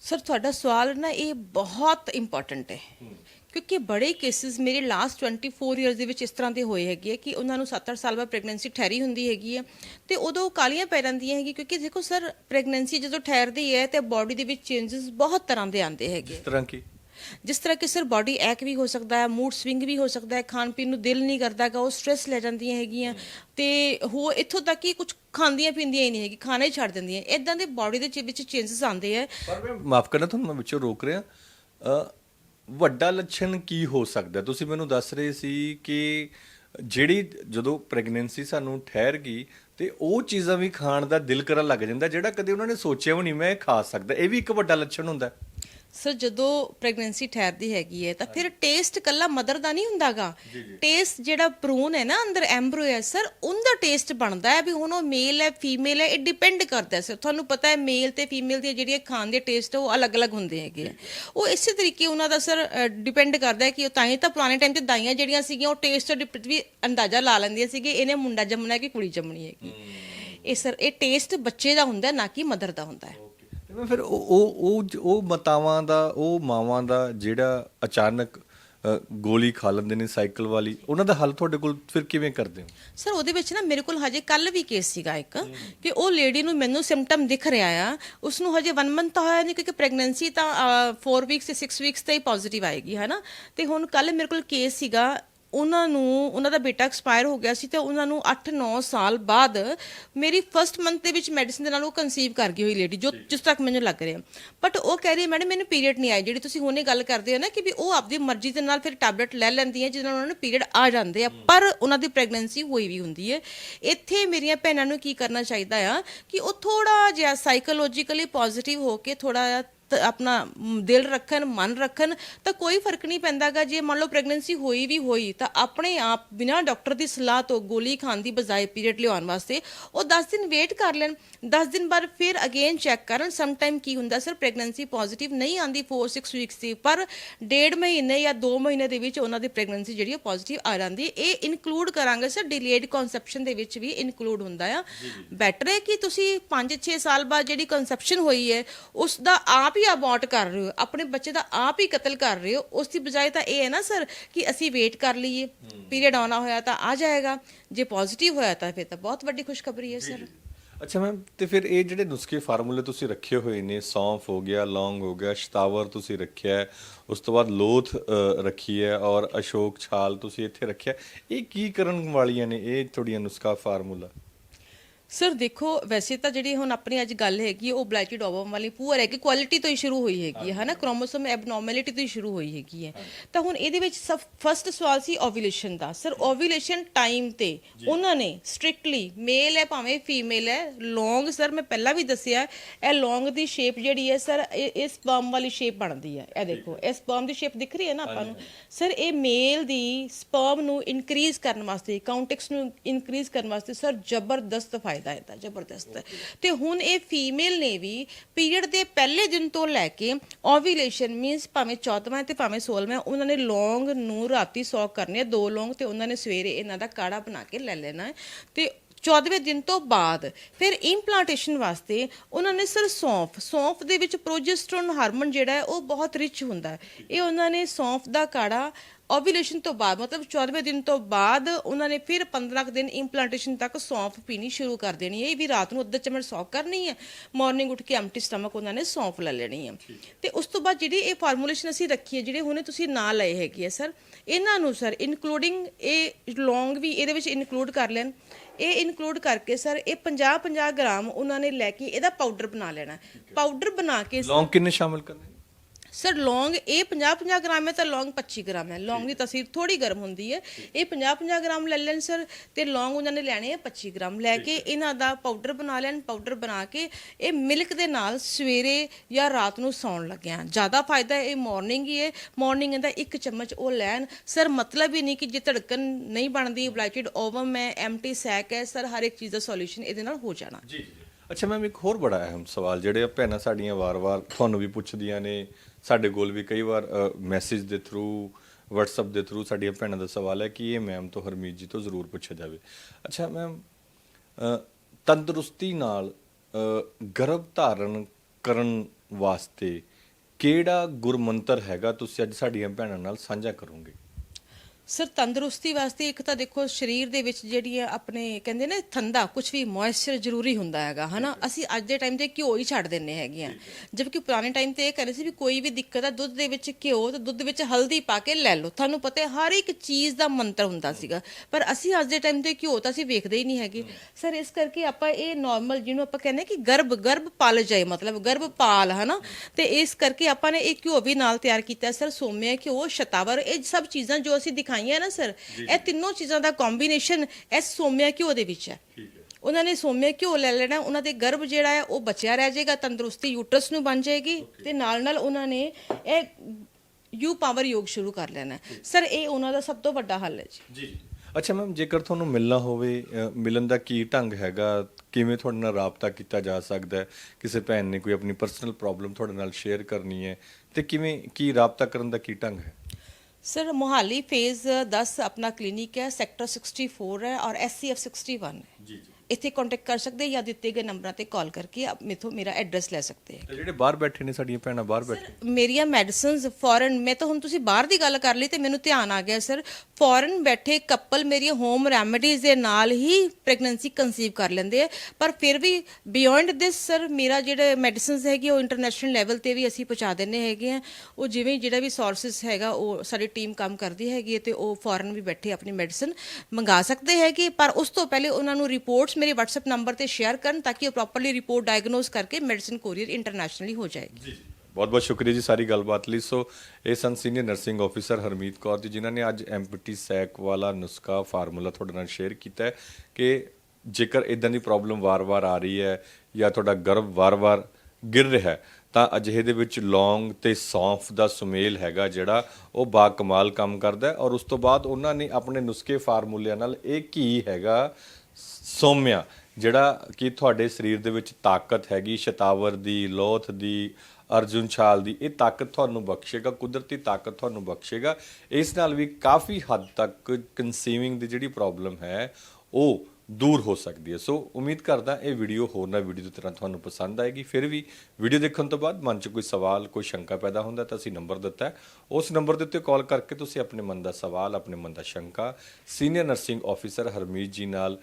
ਸਰ ਤੁਹਾਡਾ ਸਵਾਲ ਨਾ ਇਹ ਬਹੁਤ ਇੰਪੋਰਟੈਂਟ ਹੈ। ਕਿਉਂਕਿ ਬੜੇ ਕੇਸਿਸ ਮੇਰੇ ਲਾਸਟ 24 ਇਅਰਸ ਦੇ ਵਿੱਚ ਇਸ ਤਰ੍ਹਾਂ ਦੇ ਹੋਏ ਹੈਗੇ ਕਿ ਉਹਨਾਂ ਨੂੰ 7-8 ਸਾਲ ਬਾਅਦ ਪ੍ਰੈਗਨੈਂਸੀ ਠਹਿਰੀ ਹੁੰਦੀ ਹੈਗੀ ਹੈ ਤੇ ਉਦੋਂ ਕਾਲੀਆਂ ਪੈ ਜਾਂਦੀਆਂ ਹੈਗੀ ਕਿਉਂਕਿ ਦੇਖੋ ਸਰ ਪ੍ਰੈਗਨੈਂਸੀ ਜਦੋਂ ਠਹਿਰਦੀ ਹੈ ਤੇ ਬਾਡੀ ਦੇ ਵਿੱਚ ਚੇਂਜਸ ਬਹੁਤ ਤਰ੍ਹਾਂ ਦੇ ਆਉਂਦੇ ਹੈਗੇ ਇਸ ਤਰ੍ਹਾਂ ਕੀ? ਜਿਸ ਤਰ੍ਹਾਂ ਕਿ ਸਰ ਬਾਡੀ ਐਕ ਵੀ ਹੋ ਸਕਦਾ ਹੈ ਮੂਡ ਸਵਿੰਗ ਵੀ ਹੋ ਸਕਦਾ ਹੈ, ਖਾਣ ਪੀਣ ਨੂੰ ਦਿਲ ਨਹੀਂ ਕਰਦਾਗਾ ਉਹ ਸਟ੍ਰੈਸ ਲੈ ਜਾਂਦੀਆਂ ਹੈਗੀਆਂ। ਤੇ ਹੋ ਇੱਥੋਂ ਤੱਕ ਕਿ ਕੁਝ ਖਾਂਦੀਆਂ ਪੀਂਦੀਆਂ ਹੀ ਨਹੀਂ ਹੈਗੀ ਖਾਣਾ ਹੀ ਛੱਡ ਦਿੰਦੀਆਂ। ਇਦਾਂ ਦੇ ਬਾਡੀ ਦੇ ਵਿੱਚ ਚੇਂਜਸ ਆਉਂਦੇ ਆ। ਪਰ ਮੈਂ ਮਾਫ ਕਰਨਾ ਤੁਹਾਨੂੰ, ਮੈਂ ਵਿੱਚੋਂ ਰੋਕ ਰਿਹਾ। ਵੱਡਾ ਲੱਛਣ ਕੀ ਹੋ ਸਕਦਾ? ਤੁਸੀਂ ਮੈਨੂੰ ਦੱਸ ਰਹੇ ਸੀ ਕਿ ਜਿਹੜੀ ਜਦੋਂ ਪ੍ਰੈਗਨੈਂਸੀ ਸਾਨੂੰ ਠਹਿਰ ਗਈ ਤੇ ਉਹ ਚੀਜ਼ਾਂ ਵੀ ਖਾਣ ਦਾ ਦਿਲ ਕਰਨ ਲੱਗ ਜਾਂਦਾ, ਜਿਹੜਾ ਕਦੇ ਉਹਨਾਂ ਨੇ ਸੋਚਿਆ ਵੀ ਨਹੀਂ, ਮੈਂ ਇਹ ਖਾ ਸਕਦਾ। ਇਹ ਵੀ ਇੱਕ ਵੱਡਾ ਲੱਛਣ ਹੁੰਦਾ। ਹੈ। ਸਰ ਜਦੋਂ ਪ੍ਰੈਗਨੈਂਸੀ ਠਹਿਰਦੀ ਹੈਗੀ ਹੈ ਤਾਂ ਫਿਰ ਟੇਸਟ ਕੱਲਾ ਮਦਰ ਦਾ ਨਹੀਂ ਹੁੰਦਾਗਾ। ਟੇਸਟ ਜਿਹੜਾ ਭਰੂਣ ਹੈ ਨਾ ਅੰਦਰ ਐਮਬ੍ਰੋ ਹੈ ਸਰ ਉਹਦਾ ਟੇਸਟ ਬਣਦਾ ਹੈ ਵੀ ਹੁਣ ਉਹ ਮੇਲ ਹੈ ਫੀਮੇਲ ਹੈ ਇਹ ਡਿਪੈਂਡ ਕਰਦਾ ਹੈ ਸਰ। ਤੁਹਾਨੂੰ ਪਤਾ ਹੈ ਮੇਲ ਤੇ ਫੀਮੇਲ ਦੀਆਂ ਜਿਹੜੀਆਂ ਖਾਣ ਦੇ ਟੇਸਟ ਉਹ ਅਲੱਗ-ਅਲੱਗ ਹੁੰਦੇ ਹੈਗੇ ਉਹ ਇਸੇ ਤਰੀਕੇ ਉਹਨਾਂ ਦਾ ਸਰ ਡਿਪੈਂਡ ਕਰਦਾ ਹੈ ਕਿ ਉਹ ਤਾਂ ਹੀ ਤਾਂ ਪੁਰਾਣੇ ਟਾਈਮ ਤੇ ਦਾਈਆਂ ਜਿਹੜੀਆਂ ਸੀਗੀਆਂ ਉਹ ਟੇਸਟ ਤੋਂ ਵੀ ਅੰਦਾਜ਼ਾ ਲਾ ਲੈਂਦੀਆਂ ਸੀਗੇ ਇਹਨੇ ਮੁੰਡਾ ਜੰਮਣਾ ਕਿ ਕੁੜੀ ਜੰਮਣੀ ਹੈਗੀ। ਇਹ ਸਰ ਇਹ ਟੇਸਟ ਬੱਚੇ ਦਾ ਹੁੰਦਾ ਨਾ ਕਿ ਮਦਰ ਦਾ ਹੁੰਦਾ ਹੈ। ਮੈਂ ਫਿਰ ਉਹ ਉਹ ਉਹ ਮਤਾਵਾਂ ਦਾ, ਉਹ ਮਾਵਾਂ ਦਾ ਜਿਹੜਾ ਅਚਾਨਕ ਗੋਲੀ ਖਾ ਲੈਂਦੇ ਨੇ ਸਾਈਕਲ ਵਾਲੀ, ਉਹਨਾਂ ਦਾ ਹੱਲ ਤੁਹਾਡੇ ਕੋਲ ਫਿਰ ਕਿਵੇਂ ਕਰਦੇ ਹੋ? ਸਰ, ਉਹਦੇ ਵਿੱਚ ਨਾ ਮੇਰੇ ਕੋਲ ਹਜੇ ਕੱਲ ਵੀ ਕੇਸ ਸੀਗਾ ਇੱਕ, ਕਿ ਉਹ ਲੇਡੀ ਨੂੰ ਮੈਨੂੰ ਸਿੰਪਟਮ ਦਿਖ ਰਿਹਾ ਆ। ਉਸ ਨੂੰ ਹਜੇ 1 ਮੰਥ ਤਾਂ ਹੋਇਆ ਨਹੀਂ ਕਿਉਂਕਿ ਪ੍ਰੈਗਨੈਂਸੀ ਤਾਂ 4 ਵੀਕਸ ਤੇ 6 ਵੀਕਸ ਤੇ ਹੀ ਪੋਜ਼ਿਟਿਵ ਆਏਗੀ ਹੈ ਨਾ ਤੇ ਹੁਣ ਕੱਲ ਮੇਰੇ ਕੋਲ ਕੇਸ ਸੀਗਾ ਉਹਨਾਂ ਨੂੰ ਉਹਨਾਂ ਦਾ ਬੇਟਾ ਐਕਸਪਾਇਰ ਹੋ ਗਿਆ ਸੀ ਤੇ ਉਹਨਾਂ ਨੂੰ 8-9 ਸਾਲ ਬਾਅਦ ਮੇਰੀ ਫਰਸਟ ਮੰਥ ਦੇ ਵਿੱਚ ਮੈਡੀਸਿਨ ਦੇ ਨਾਲ ਉਹ ਕਨਸੀਵ ਕਰ ਗਈ ਹੋਈ ਲੇਡੀ ਜੋ ਜਿਸ ਤੱਕ ਮੈਨੂੰ ਲੱਗ ਰਿਹਾ। ਬਟ ਉਹ ਕਹਿ ਰਹੀ ਮੈਡਮ ਮੈਨੂੰ ਪੀਰੀਅਡ ਨਹੀਂ ਆਇਆ ਜਿਹੜੀ ਤੁਸੀਂ ਹੁਣੇ ਗੱਲ ਕਰਦੇ ਹੋ ਨਾ ਕਿ ਵੀ ਉਹ ਆਪਦੀ ਮਰਜ਼ੀ ਦੇ ਨਾਲ ਫਿਰ ਟੈਬਲੇਟ ਲੈ ਲੈਂਦੀ ਹੈ ਜਿਹਦੇ ਨਾਲ ਉਹਨਾਂ ਨੂੰ ਪੀਰੀਅਡ ਆ ਜਾਂਦੇ ਆ ਪਰ ਉਹਨਾਂ ਦੀ ਪ੍ਰੈਗਨੈਂਸੀ ਹੋਈ ਵੀ ਹੁੰਦੀ ਹੈ। ਇੱਥੇ ਮੇਰੀਆਂ ਭੈਣਾਂ ਨੂੰ ਕੀ ਕਰਨਾ ਚਾਹੀਦਾ ਆ ਕਿ ਉਹ ਥੋੜਾ ਜਿਹਾ ਸਾਈਕੋਲੋਜੀਕਲੀ ਪੋਜ਼ਿਟਿਵ ਹੋ ਕੇ ਥੋੜਾ ਜਿਹਾ ਆਪਣਾ ਦਿਲ ਰੱਖਣ ਮਨ ਰੱਖਣ ਤਾਂ ਕੋਈ ਫ਼ਰਕ ਨਹੀਂ ਪੈਂਦਾਗਾ। ਜੇ ਮੰਨ ਲਓ ਪ੍ਰੈਗਨੈਂਸੀ ਹੋਈ ਵੀ ਹੋਈ ਤਾਂ ਆਪਣੇ ਆਪ ਬਿਨਾਂ ਡਾਕਟਰ ਦੀ ਸਲਾਹ ਤੋਂ ਗੋਲੀ ਖਾਣ ਦੀ ਬਜਾਏ ਪੀਰੀਅਡ ਲਿਆਉਣ ਵਾਸਤੇ ਉਹ 10 ਦਿਨ ਵੇਟ ਕਰ ਲੈਣ। 10 ਦਿਨ ਬਾਅਦ ਫਿਰ ਅਗੇਨ ਚੈੱਕ ਕਰਨ। ਸਮ ਟਾਈਮ ਕੀ ਹੁੰਦਾ ਸਰ ਪ੍ਰੈਗਨੈਂਸੀ ਪੋਜ਼ਿਟਿਵ ਨਹੀਂ ਆਂਦੀ 4 6 ਵੀਕਸ ਦੀ। ਪਰ ਡੇਢ ਮਹੀਨੇ ਜਾਂ 2 ਮਹੀਨੇ ਦੇ ਵਿੱਚ ਉਹਨਾਂ ਦੀ ਪ੍ਰੈਗਨੈਂਸੀ ਜਿਹੜੀ ਹੈ ਪੋਜ਼ਿਟਿਵ ਆ ਜਾਂਦੀ। ਹੈ ਇਹ ਇਨਕਲੂਡ ਕਰਾਂਗੇ ਸਰ ਡਿਲੇਡ ਕਨਸੈਪਸ਼ਨ ਦੇ ਵਿੱਚ ਵੀ ਇਨਕਲੂਡ ਹੁੰਦਾ ਆ। ਬੈਟਰ ਹੈ ਕਿ ਤੁਸੀਂ 5-6 ਸਾਲ ਬਾਅਦ ਜਿਹੜੀ ਕਨਸੈਪਸ਼ਨ ਹੋਈ ਹੈ ਉਸ ਦਾ ਆਪ ਹੀ ਅਬੋਰਟ ਕਰ ਰਹੇ ਹੋ ਆਪਣੇ ਬੱਚੇ ਦਾ ਆਪ ਹੀ ਕਤਲ ਕਰ ਰਹੇ ਹੋ ਉਸ ਦੀ ਬਜਾਏ ਤਾਂ ਇਹ ਹੈ ਨਾ ਸਰ ਕਿ ਅਸੀਂ ਵੇਟ ਕਰ ਲਈਏ। ਪੀਰੀਅਡ ਆਉਣਾ ਹੋਇਆ ਤਾਂ ਆ ਜਾਏਗਾ ਜੇ ਪੋਜ਼ਿਟਿਵ ਹੋਇਆ ਤਾਂ ਫਿਰ ਤਾਂ ਬਹੁਤ ਵੱਡੀ ਖੁਸ਼ਖਬਰੀ ਹੈ ਸਰ। ਅੱਛਾ ਮੈਮ ਤੇ ਫਿਰ ਇਹ ਜਿਹੜੇ ਨੁਸਖੇ ਫਾਰਮੂਲੇ ਤੁਸੀਂ ਰੱਖੇ ਹੋਏ ਨੇ ਸੌਂਫ ਹੋ ਗਿਆ ਲੌਂਗ ਹੋ ਗਿਆ ਸ਼ਤਾਵਰ ਤੁਸੀਂ ਰੱਖਿਆ ਹੈ, ਉਸ ਤੋਂ ਬਾਅਦ ਲੋਥ ਰੱਖੀ ਹੈ ਔਰ ਅਸ਼ੋਕ ਛਾਲ ਤੁਸੀਂ ਇੱਥੇ ਰੱਖਿਆ ਇਹ ਕੀ ਕਰਨ ਵਾਲੀਆਂ ਨੇ ਇਹ ਤੁਹਾਡੀਆਂ ਨੁਸਖਾ ਫਾਰਮੂਲਾ? ਸਰ ਦੇਖੋ ਵੈਸੇ ਤਾਂ ਜਿਹੜੀ ਹੁਣ ਆਪਣੀ ਅੱਜ ਗੱਲ ਹੈਗੀ ਉਹ ਬਲੈਟਿਡ ਓਵਮ ਵਾਲੀ ਪੂਰ ਹੈ ਕਿ ਕੁਆਲਿਟੀ ਤੋਂ ਹੀ ਸ਼ੁਰੂ ਹੋਈ ਹੈਗੀ ਹੈ ਹਨਾ? ਕ੍ਰੋਮੋਸੋਮ ਐਬਨੋਰਮੈਲਿਟੀ ਤੋਂ ਹੀ ਸ਼ੁਰੂ ਹੋਈ ਹੈਗੀ ਹੈ। ਤਾਂ ਹੁਣ ਇਹਦੇ ਵਿੱਚ ਸਭ ਫਰਸਟ ਸਵਾਲ ਸੀ ਓਵੂਲੇਸ਼ਨ ਦਾ। ਸਰ ਓਵੂਲੇਸ਼ਨ ਟਾਈਮ ਤੇ ਉਹਨਾਂ ਨੇ ਸਟ੍ਰਿਕਟਲੀ ਮੇਲ ਹੈ ਭਾਵੇਂ ਫੀਮੇਲ ਹੈ ਲੌਂਗ ਸਰ ਮੈਂ ਪਹਿਲਾਂ ਵੀ ਦੱਸਿਆ ਇਹ ਲੌਂਗ ਦੀ ਸ਼ੇਪ ਜਿਹੜੀ ਹੈ ਸਰ ਇਹ ਸਪਰਮ ਵਾਲੀ ਸ਼ੇਪ ਬਣਦੀ ਹੈ। ਇਹ ਦੇਖੋ ਇਹ ਸਪਰਮ ਦੀ ਸ਼ੇਪ ਦਿਖ ਰਹੀ ਹੈ ਨਾ ਆਪਾਂ ਨੂੰ? ਸਰ ਇਹ ਮੇਲ ਦੀ ਸਪਰਮ ਨੂੰ ਇਨਕਰੀਜ਼ ਕਰਨ ਵਾਸਤੇ ਕਾਉਂਟੈਕਸ ਨੂੰ ਇਨਕਰੀਜ਼ ਕਰਨ ਵਾਸਤੇ ਸਰ ਜ਼ਬਰਦਸਤ ਫਾਇਦਾ ਹੈ ਇਹਦਾ ਜ਼ਬਰਦਸਤ। ਤੇ ਹੁਣ ਇਹ ਫੀਮੇਲ ਨੇ ਵੀ ਪੀਰੀਅਡ ਦੇ ਪਹਿਲੇ ਦਿਨ ਤੋਂ ਲੈ ਕੇ ਓਵੂਲੇਸ਼ਨ ਮੀਨਸ ਭਾਵੇਂ 14ਵਾਂ ਤੇ ਭਾਵੇਂ 16ਵਾਂ ਉਹਨਾਂ ਨੇ ਲੌਂਗ ਨੂੰ ਰਾਤੀ ਸੌਕ ਕਰਨੇ ਦੋ ਲੌਂਗ ਤੇ ਉਹਨਾਂ ਨੇ ਸਵੇਰੇ ਇਹਨਾਂ ਦਾ ਕਾੜਾ ਬਣਾ ਕੇ ਲੈ ਲੈਣਾ ਤੇ 14ਵੇਂ ਦਿਨ ਤੋਂ ਬਾਅਦ ਫਿਰ ਇੰਪਲਾਂਟੇਸ਼ਨ ਵਾਸਤੇ ਉਹਨਾਂ ਨੇ ਸਰ ਸੌਂਫ ਸੌਂਫ ਦੇ ਵਿੱਚ ਪ੍ਰੋਜੈਸਟਰੋਨ ਹਾਰਮੋਨ ਜਿਹੜਾ ਹੈ, ਉਹ ਬਹੁਤ ਰਿਚ ਹੁੰਦਾ ਹੈ। ਇਹ ਉਹਨਾਂ ਨੇ ਸੌਂਫ ਦਾ ਕਾੜਾ ਓਵੂਲੇਸ਼ਨ ਤੋਂ ਬਾਅਦ, ਮਤਲਬ 14ਵੇਂ ਦਿਨ ਤੋਂ ਬਾਅਦ ਉਹਨਾਂ ਨੇ ਫਿਰ 15 ਕੁ ਦਿਨ ਇੰਪਲਾਂਟੇਸ਼ਨ ਤੱਕ ਸੌਂਫ ਪੀਣੀ ਸ਼ੁਰੂ ਕਰ ਦੇਣੀ ਹੈ। ਇਹ ਵੀ ਰਾਤ ਨੂੰ ਅੱਧਾ ਚਮਚ ਸੌਂਫ ਕਰਨੀ ਹੈ। ਮਾਰਨਿੰਗ ਉੱਠ ਕੇ ਐਮਟੀ ਸਟਮਕ ਉਹਨਾਂ ਨੇ ਸੌਂਫ ਲੈ ਲੈਣੀ ਹੈ। ਤੇ ਉਸ ਤੋਂ ਬਾਅਦ ਜਿਹੜੀ ਇਹ ਫਾਰਮੂਲੇਸ਼ਨ ਅਸੀਂ ਰੱਖੀ ਹੈ, ਜਿਹੜੇ ਹੁਣੇ ਤੁਸੀਂ ਨਾਂ ਲਏ ਹੈਗੇ ਹੈ ਸਰ, ਇਹਨਾਂ ਨੂੰ ਸਰ ਇਨਕਲੂਡਿੰਗ ਇਹ ਲੌਂਗ ਵੀ ਇਹਦੇ ਵਿੱਚ ਇਨਕਲੂਡ ਕਰ ਲੈਣ। ਇਹ ਇਨਕਲੂਡ ਕਰਕੇ, ਸਰ, ਇਹ 50 50 ਗ੍ਰਾਮ ਉਹਨਾਂ ਨੇ ਲੈ ਕੇ ਇਹਦਾ ਪਾਊਡਰ ਬਣਾ ਲੈਣਾ। ਪਾਊਡਰ ਬਣਾ ਕੇ ਲੌਂਗ ਕਿੰਨੇ ਸ਼ਾਮਿਲ ਕਰਨੇ? ਸਰ ਲੌਂਗ ਇਹ 50 50 ਗ੍ਰਾਮ ਹੈ ਤਾਂ ਲੌਂਗ 25 ਗ੍ਰਾਮ ਹੈ। ਲੌਂਗ ਦੀ ਤਸੀਰ ਥੋੜੀ ਗਰਮ ਹੁੰਦੀ ਹੈ। ਇਹ 50 50 ਗ੍ਰਾਮ ਲੈ ਲੈਣ ਸਰ ਤੇ ਲੌਂਗ ਉਹਨਾਂ ਨੇ ਲੈਣੇ ਆ 25 ਗ੍ਰਾਮ। ਲੈ ਕੇ ਇਹਨਾਂ ਦਾ ਪਾਊਡਰ ਬਣਾ ਲੈਣ। ਪਾਊਡਰ ਬਣਾ ਕੇ ਇਹ ਮਿਲਕ ਦੇ ਨਾਲ ਸਵੇਰੇ ਜਾਂ ਰਾਤ ਨੂੰ ਸੌਣ ਲੱਗਿਆ। ਜ਼ਿਆਦਾ ਫਾਇਦਾ ਇਹ ਮਾਰਨਿੰਗ ਹੀ ਹੈ। ਮਾਰਨਿੰਗ ਦਾ ਇੱਕ ਚਮਚ ਉਹ ਲੈਣ। ਸਰ ਮਤਲਬ ਹੀ ਨਹੀਂ ਕਿ ਜੇ ਧੜਕਨ ਨਹੀਂ ਬਣਦੀ ਬਲਾਈਟਡ ਓਵਮ ਹੈ ਐਮਟੀ ਸੈਕ ਹੈ ਸਰ ਹਰ ਇੱਕ ਚੀਜ਼ ਦਾ ਸੋਲੂਸ਼ਨ ਇਹਦੇ ਨਾਲ ਹੋ ਜਾਣਾ। ਜੀ। ਅੱਛਾ, ਮੈਮ, ਇੱਕ ਹੋਰ ਬੜਾ ਅਹਿਮ ਸਵਾਲ, ਜਿਹੜੇ ਭੈਣਾਂ ਸਾਡੀਆਂ ਵਾਰ-ਵਾਰ ਤੁਹਾਨੂੰ ਵੀ ਪੁੱਛਦੀਆਂ ਨੇ, ਸਾਡੇ ਕੋਲ ਵੀ ਕਈ ਵਾਰ ਮੈਸੇਜ ਦੇ ਥਰੂ WhatsApp ਦੇ ਥਰੂ ਸਾਡੀਆਂ ਭੈਣਾਂ ਦਾ ਸਵਾਲ ਹੈ ਕਿ ਇਹ ਮੈਮ ਤੋਂ ਹਰਮੀਤ ਜੀ ਤੋਂ ਜ਼ਰੂਰ ਪੁੱਛਿਆ ਜਾਵੇ। ਅੱਛਾ ਮੈਮ ਤੰਦਰੁਸਤੀ ਨਾਲ ਗਰਭ ਧਾਰਨ ਕਰਨ ਵਾਸਤੇ ਕਿਹੜਾ ਗੁਰਮੰਤਰ ਹੈਗਾ? ਤੁਸੀਂ ਅੱਜ ਸਾਡੀਆਂ ਭੈਣਾਂ ਨਾਲ ਸਾਂਝਾ ਕਰੋਗੇ। ਸਰ ਤੰਦਰੁਸਤੀ ਵਾਸਤੇ ਇੱਕ ਤਾਂ ਦੇਖੋ ਸਰੀਰ ਦੇ ਵਿੱਚ ਜਿਹੜੀ ਹੈ ਆਪਣੇ ਕਹਿੰਦੇ ਨੇ ਠੰਡਾ ਕੁਝ ਵੀ ਮੋਇਸਚਰ ਜ਼ਰੂਰੀ ਹੁੰਦਾ ਹੈਗਾ ਹਨਾ? ਅਸੀਂ ਅੱਜ ਦੇ ਟਾਈਮ ਤੇ ਘਿਓ ਹੀ ਛੱਡ ਦਿੰਨੇ ਹੈਗੇ ਆ ਜਦਕਿ ਪੁਰਾਣੇ ਟਾਈਮ ਤੇ ਇਹ ਕਹਿੰਦੇ ਸੀ ਵੀ ਕੋਈ ਵੀ ਦਿੱਕਤ ਹੈ ਦੁੱਧ ਦੇ ਵਿੱਚ ਘਿਓ ਤੇ ਦੁੱਧ ਵਿੱਚ ਹਲਦੀ ਪਾ ਕੇ ਲੈ ਲਓ। ਤੁਹਾਨੂੰ ਪਤਾ ਹੈ ਹਰ ਇੱਕ ਚੀਜ਼ ਦਾ ਮੰਤਰ ਹੁੰਦਾ ਸੀਗਾ। ਪਰ ਅਸੀਂ ਅੱਜ ਦੇ ਟਾਈਮ ਤੇ ਘਿਓ ਤਾਂ ਅਸੀਂ ਵੇਖਦੇ ਹੀ ਨਹੀਂ ਹੈਗੇ। ਸਰ ਇਸ ਕਰਕੇ ਆਪਾਂ ਇਹ ਨਾਰਮਲ ਜਿਹਨੂੰ ਆਪਾਂ ਕਹਿੰਦੇ ਕਿ ਗਰਭ ਗਰਭ ਪਾਲ ਜਾਏ ਮਤਲਬ ਗਰਭ ਪਾਲ ਹਨਾ? ਤੇ ਇਸ ਕਰਕੇ ਆਪਾਂ ਨੇ ਇਹ ਘਿਓ ਵੀ ਨਾਲ ਤਿਆਰ ਕੀਤਾ। ਸਰ ਸੋਮਿਆ ਘਿਓ ਸ਼ਤਾਵਰ ਇਹ ਸਭ ਚੀਜ਼ਾਂ ਜੋ ਅਸੀਂ ਦਿਖਾਈਆਂ ਨਾ ਸਰ ਇਹ ਤਿੰਨੋਂ ਚੀਜ਼ਾਂ ਦਾ ਕੰਬੀਨੇਸ਼ਨ ਇਸ ਸੋਮਿਆ ਘਿਓ ਦੇ ਵਿੱਚ ਹੈ। ਉਹਨਾਂ ਨੇ ਸੋਮਿਆ ਘਿਓ ਲੈ ਲੈਣਾ ਉਹਨਾਂ ਦੇ ਗਰਭ ਜਿਹੜਾ ਹੈ ਉਹ ਬਚਿਆ ਰਹਿ ਜਾਏਗਾ ਤੰਦਰੁਸਤੀ ਯੂਟਰਸ ਨੂੰ ਬਣ ਜਾਏਗੀ ਤੇ ਨਾਲ ਨਾਲ ਉਹਨਾਂ ਨੇ ਇਹ ਯੂ ਪਾਵਰ ਯੋਗ ਸ਼ੁਰੂ ਕਰ ਲੈਣਾ। ਸਰ ਇਹ ਉਹਨਾਂ ਦਾ ਸਭ ਤੋਂ ਵੱਡਾ ਹੱਲ ਹੈ ਜੀ। ਜੀ ਅੱਛਾ ਮੈਮ ਜੇਕਰ ਤੁਹਾਨੂੰ ਮਿਲਣਾ ਹੋਵੇ ਮਿਲਣ ਦਾ ਕੀ ਢੰਗ ਹੈਗਾ ਕਿਵੇਂ ਤੁਹਾਡੇ ਨਾਲ ਰਾਬਤਾ ਕੀਤਾ ਜਾ ਸਕਦਾ ਹੈ? ਕਿਸੇ ਭੈਣ ਨੇ ਕੋਈ ਆਪਣੀ ਪਰਸਨਲ ਪ੍ਰੋਬਲਮ ਤੁਹਾਡੇ ਨਾਲ ਸ਼ੇਅਰ ਕਰਨੀ ਹੈ ਤੇ ਕਿਵੇਂ ਕੀ ਰਾਬਤਾ ਕਰਨ ਦਾ ਕੀ ਢੰਗ ਹੈ? ਸਰ ਮੋਹਾਲੀ ਫੇਜ਼ 10 ਆਪਣਾ ਕਲੀਨਿਕ ਹੈ ਸੈਕਟਰ 64 ਹੈ ਔਰ ਐਸਸੀਐਫ 61 ਹੈ ਜੀ ਜੀ ਇੱਥੇ ਕੰਟੈਕਟ ਕਰ ਸਕਦੇ ਜਾਂ ਦਿੱਤੇ ਗਏ ਨੰਬਰਾਂ ਤੇ ਕਾਲ ਕਰਕੇ ਆਪ ਮੇਥੋਂ ਮੇਰਾ ਐਡਰੈਸ ਲੈ ਸਕਦੇ ਹੈ ਤੇ ਜਿਹੜੇ ਬਾਹਰ ਬੈਠੇ ਨੇ ਸਾਡੀਆਂ ਭੈਣਾਂ ਬਾਹਰ ਬੈਠੇ ਮੇਰੀਆਂ ਮੈਡੀਸਿਨਸ ਫੋਰਨ ਮੈਂ ਤਾਂ ਹੁਣ ਤੁਸੀਂ ਬਾਹਰ ਦੀ ਗੱਲ ਕਰ ਲਈ ਤੇ ਮੈਨੂੰ ਧਿਆਨ ਆ ਗਿਆ ਸਰ ਫੋਰਨ ਬੈਠੇ ਕਪਲ ਮੇਰੀਆਂ ਹੋਮ ਰੈਮੇਡੀਜ਼ ਦੇ ਨਾਲ ਹੀ ਪ੍ਰੈਗਨੈਂਸੀ ਕਨਸੀਵ ਕਰ ਲੈਂਦੇ ਆ। ਪਰ ਫਿਰ ਵੀ ਬਿਯੋਂਡ ਦਿਸ ਸਰ ਮੇਰਾ ਜਿਹੜੇ ਮੈਡੀਸਿਨਸ ਹੈਗੀ ਉਹ ਇੰਟਰਨੈਸ਼ਨਲ ਲੈਵਲ ਤੇ ਵੀ ਅਸੀਂ ਪਹੁੰਚਾ ਦਿੰਨੇ ਹੈਗੇ ਆ। ਉਹ ਜਿਵੇਂ ਜਿਹੜਾ ਵੀ ਸੋਰਸਸ ਹੈਗਾ ਉਹ ਸਾਡੀ ਟੀਮ ਕੰਮ ਕਰਦੀ ਹੈਗੀ ਤੇ ਉਹ ਫੋਰਨ ਵੀ ਬੈਠੇ ਆਪਣੀ ਮੈਡੀਸਿਨ ਮੰਗਾ ਸਕਦੇ ਹੈਗੇ ਪਰ ਉਸ ਤੋਂ ਪਹਿਲੇ ਉਹਨਾਂ ਨੂੰ ਰਿਪੋਰਟਸ ਮੇਰੇ WhatsApp ਨੰਬਰ ਤੇ ਸ਼ੇਅਰ ਕਰਨ ਤਾਂ ਕਿ ਉਹ ਪ੍ਰੋਪਰਲੀ ਰਿਪੋਰਟ ਡਾਇਗਨੋਸ ਕਰਕੇ ਮੈਡੀਸਿਨ ਕੋਰੀਅਰ ਇੰਟਰਨੈਸ਼ਨਲੀ ਹੋ ਜਾਏਗੀ ਜੀ ਬਹੁਤ ਬਹੁਤ ਸ਼ੁਕਰੀਆ ਜੀ ਸਾਰੀ ਗੱਲਬਾਤ ਲਈ ਸੋ ਇਹ ਸਨ senior nursing officer Harmeet Kaur ji ਜਿਨ੍ਹਾਂ ਨੇ ਅੱਜ ਐਮਪੀਟੀ ਸੈਕ ਵਾਲਾ ਨੁਸਖਾ ਫਾਰਮੂਲਾ ਤੁਹਾਡੇ ਨਾਲ ਸ਼ੇਅਰ ਕੀਤਾ ਹੈ ਕਿ ਜੇਕਰ ਇਦਾਂ ਦੀ ਪ੍ਰੋਬਲਮ ਵਾਰ-ਵਾਰ ਆ ਰਹੀ ਹੈ ਜਾਂ ਤੁਹਾਡਾ ਗਰਭ ਵਾਰ-ਵਾਰ ਗਿਰ ਰਿਹਾ ਹੈ ਤਾਂ ਅਜਿਹੇ ਦੇ ਵਿੱਚ ਲੌਂਗ ਤੇ ਸੌਂਫ ਦਾ ਸੁਮੇਲ ਹੈਗਾ ਜਿਹੜਾ ਉਹ ਬਾ ਕਮਾਲ ਕੰਮ ਕਰਦਾ ਔਰ ਉਸ ਤੋਂ ਬਾਅਦ ਉਹਨਾਂ ਨੇ ਆਪਣੇ ਨੁਸਖੇ ਫਾਰਮੂਲਿਆਂ ਨਾਲ ਇਹ ਘੀ ਹੈਗਾ ਸੋਮਿਆ ਜਿਹੜਾ ਕਿ ਤੁਹਾਡੇ ਸਰੀਰ ਦੇ ਵਿੱਚ ਤਾਕਤ ਹੈਗੀ, ਸ਼ਤਾਵਰ ਦੀ, ਲੋਥ ਦੀ, ਅਰਜੁਨ ਛਾਲ ਦੀ, ਇਹ ਤਾਕਤ ਤੁਹਾਨੂੰ ਬਖਸ਼ੇਗਾ, ਕੁਦਰਤੀ ਤਾਕਤ ਤੁਹਾਨੂੰ ਬਖਸ਼ੇਗਾ। ਇਸ ਨਾਲ ਵੀ ਕਾਫੀ ਹੱਦ ਤੱਕ ਕਨਸੀਵਿੰਗ ਦੀ ਜਿਹੜੀ ਪ੍ਰੋਬਲਮ ਹੈ, ਉਹ ਦੂਰ ਹੋ ਸਕਦੀ ਹੈ। ਸੋ ਉਮੀਦ ਕਰਦਾ ਇਹ ਵੀਡੀਓ ਹੋਰ ਨਾ ਵੀਡੀਓ ਦੀ ਤਰ੍ਹਾਂ ਤੁਹਾਨੂੰ ਪਸੰਦ ਆਏਗੀ। ਫਿਰ ਵੀ ਵੀਡੀਓ ਦੇਖਣ ਤੋਂ ਬਾਅਦ ਮਨ 'ਚ ਕੋਈ ਸਵਾਲ, ਕੋਈ ਸ਼ੰਕਾ ਪੈਦਾ ਹੁੰਦਾ ਤਾਂ ਅਸੀਂ ਨੰਬਰ ਦਿੱਤਾ ਹੈ। ਉਸ ਨੰਬਰ ਦੇ ਉੱਤੇ ਕਾਲ ਕਰਕੇ ਤੁਸੀਂ ਆਪਣੇ ਮਨ ਦਾ ਸਵਾਲ, ਆਪਣੇ ਮਨ ਦਾ ਸ਼ੰਕਾ ਸੀਨੀਅਰ ਨਰਸਿੰਗ ਆਫੀਸਰ ਹਰਮੀਤ ਜੀ ਨਾਲ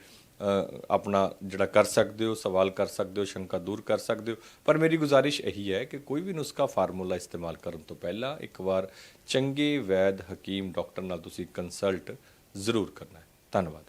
ਆਪਣਾ ਜਿਹੜਾ ਕਰ ਸਕਦੇ ਹੋ, ਸਵਾਲ ਕਰ ਸਕਦੇ ਹੋ, ਸ਼ੰਕਾ ਦੂਰ ਕਰ ਸਕਦੇ ਹੋ। ਪਰ ਮੇਰੀ ਗੁਜ਼ਾਰਿਸ਼ ਇਹੀ ਹੈ ਕਿ ਕੋਈ ਵੀ ਨੁਸਖਾ ਫਾਰਮੂਲਾ ਇਸਤੇਮਾਲ ਕਰਨ ਤੋਂ ਪਹਿਲਾਂ ਇੱਕ ਵਾਰ ਚੰਗੇ ਵੈਦ ਹਕੀਮ ਡਾਕਟਰ ਨਾਲ ਤੁਸੀਂ ਕੰਸਲਟ ਜ਼ਰੂਰ ਕਰਨਾ ਹੈ। ਧੰਨਵਾਦ।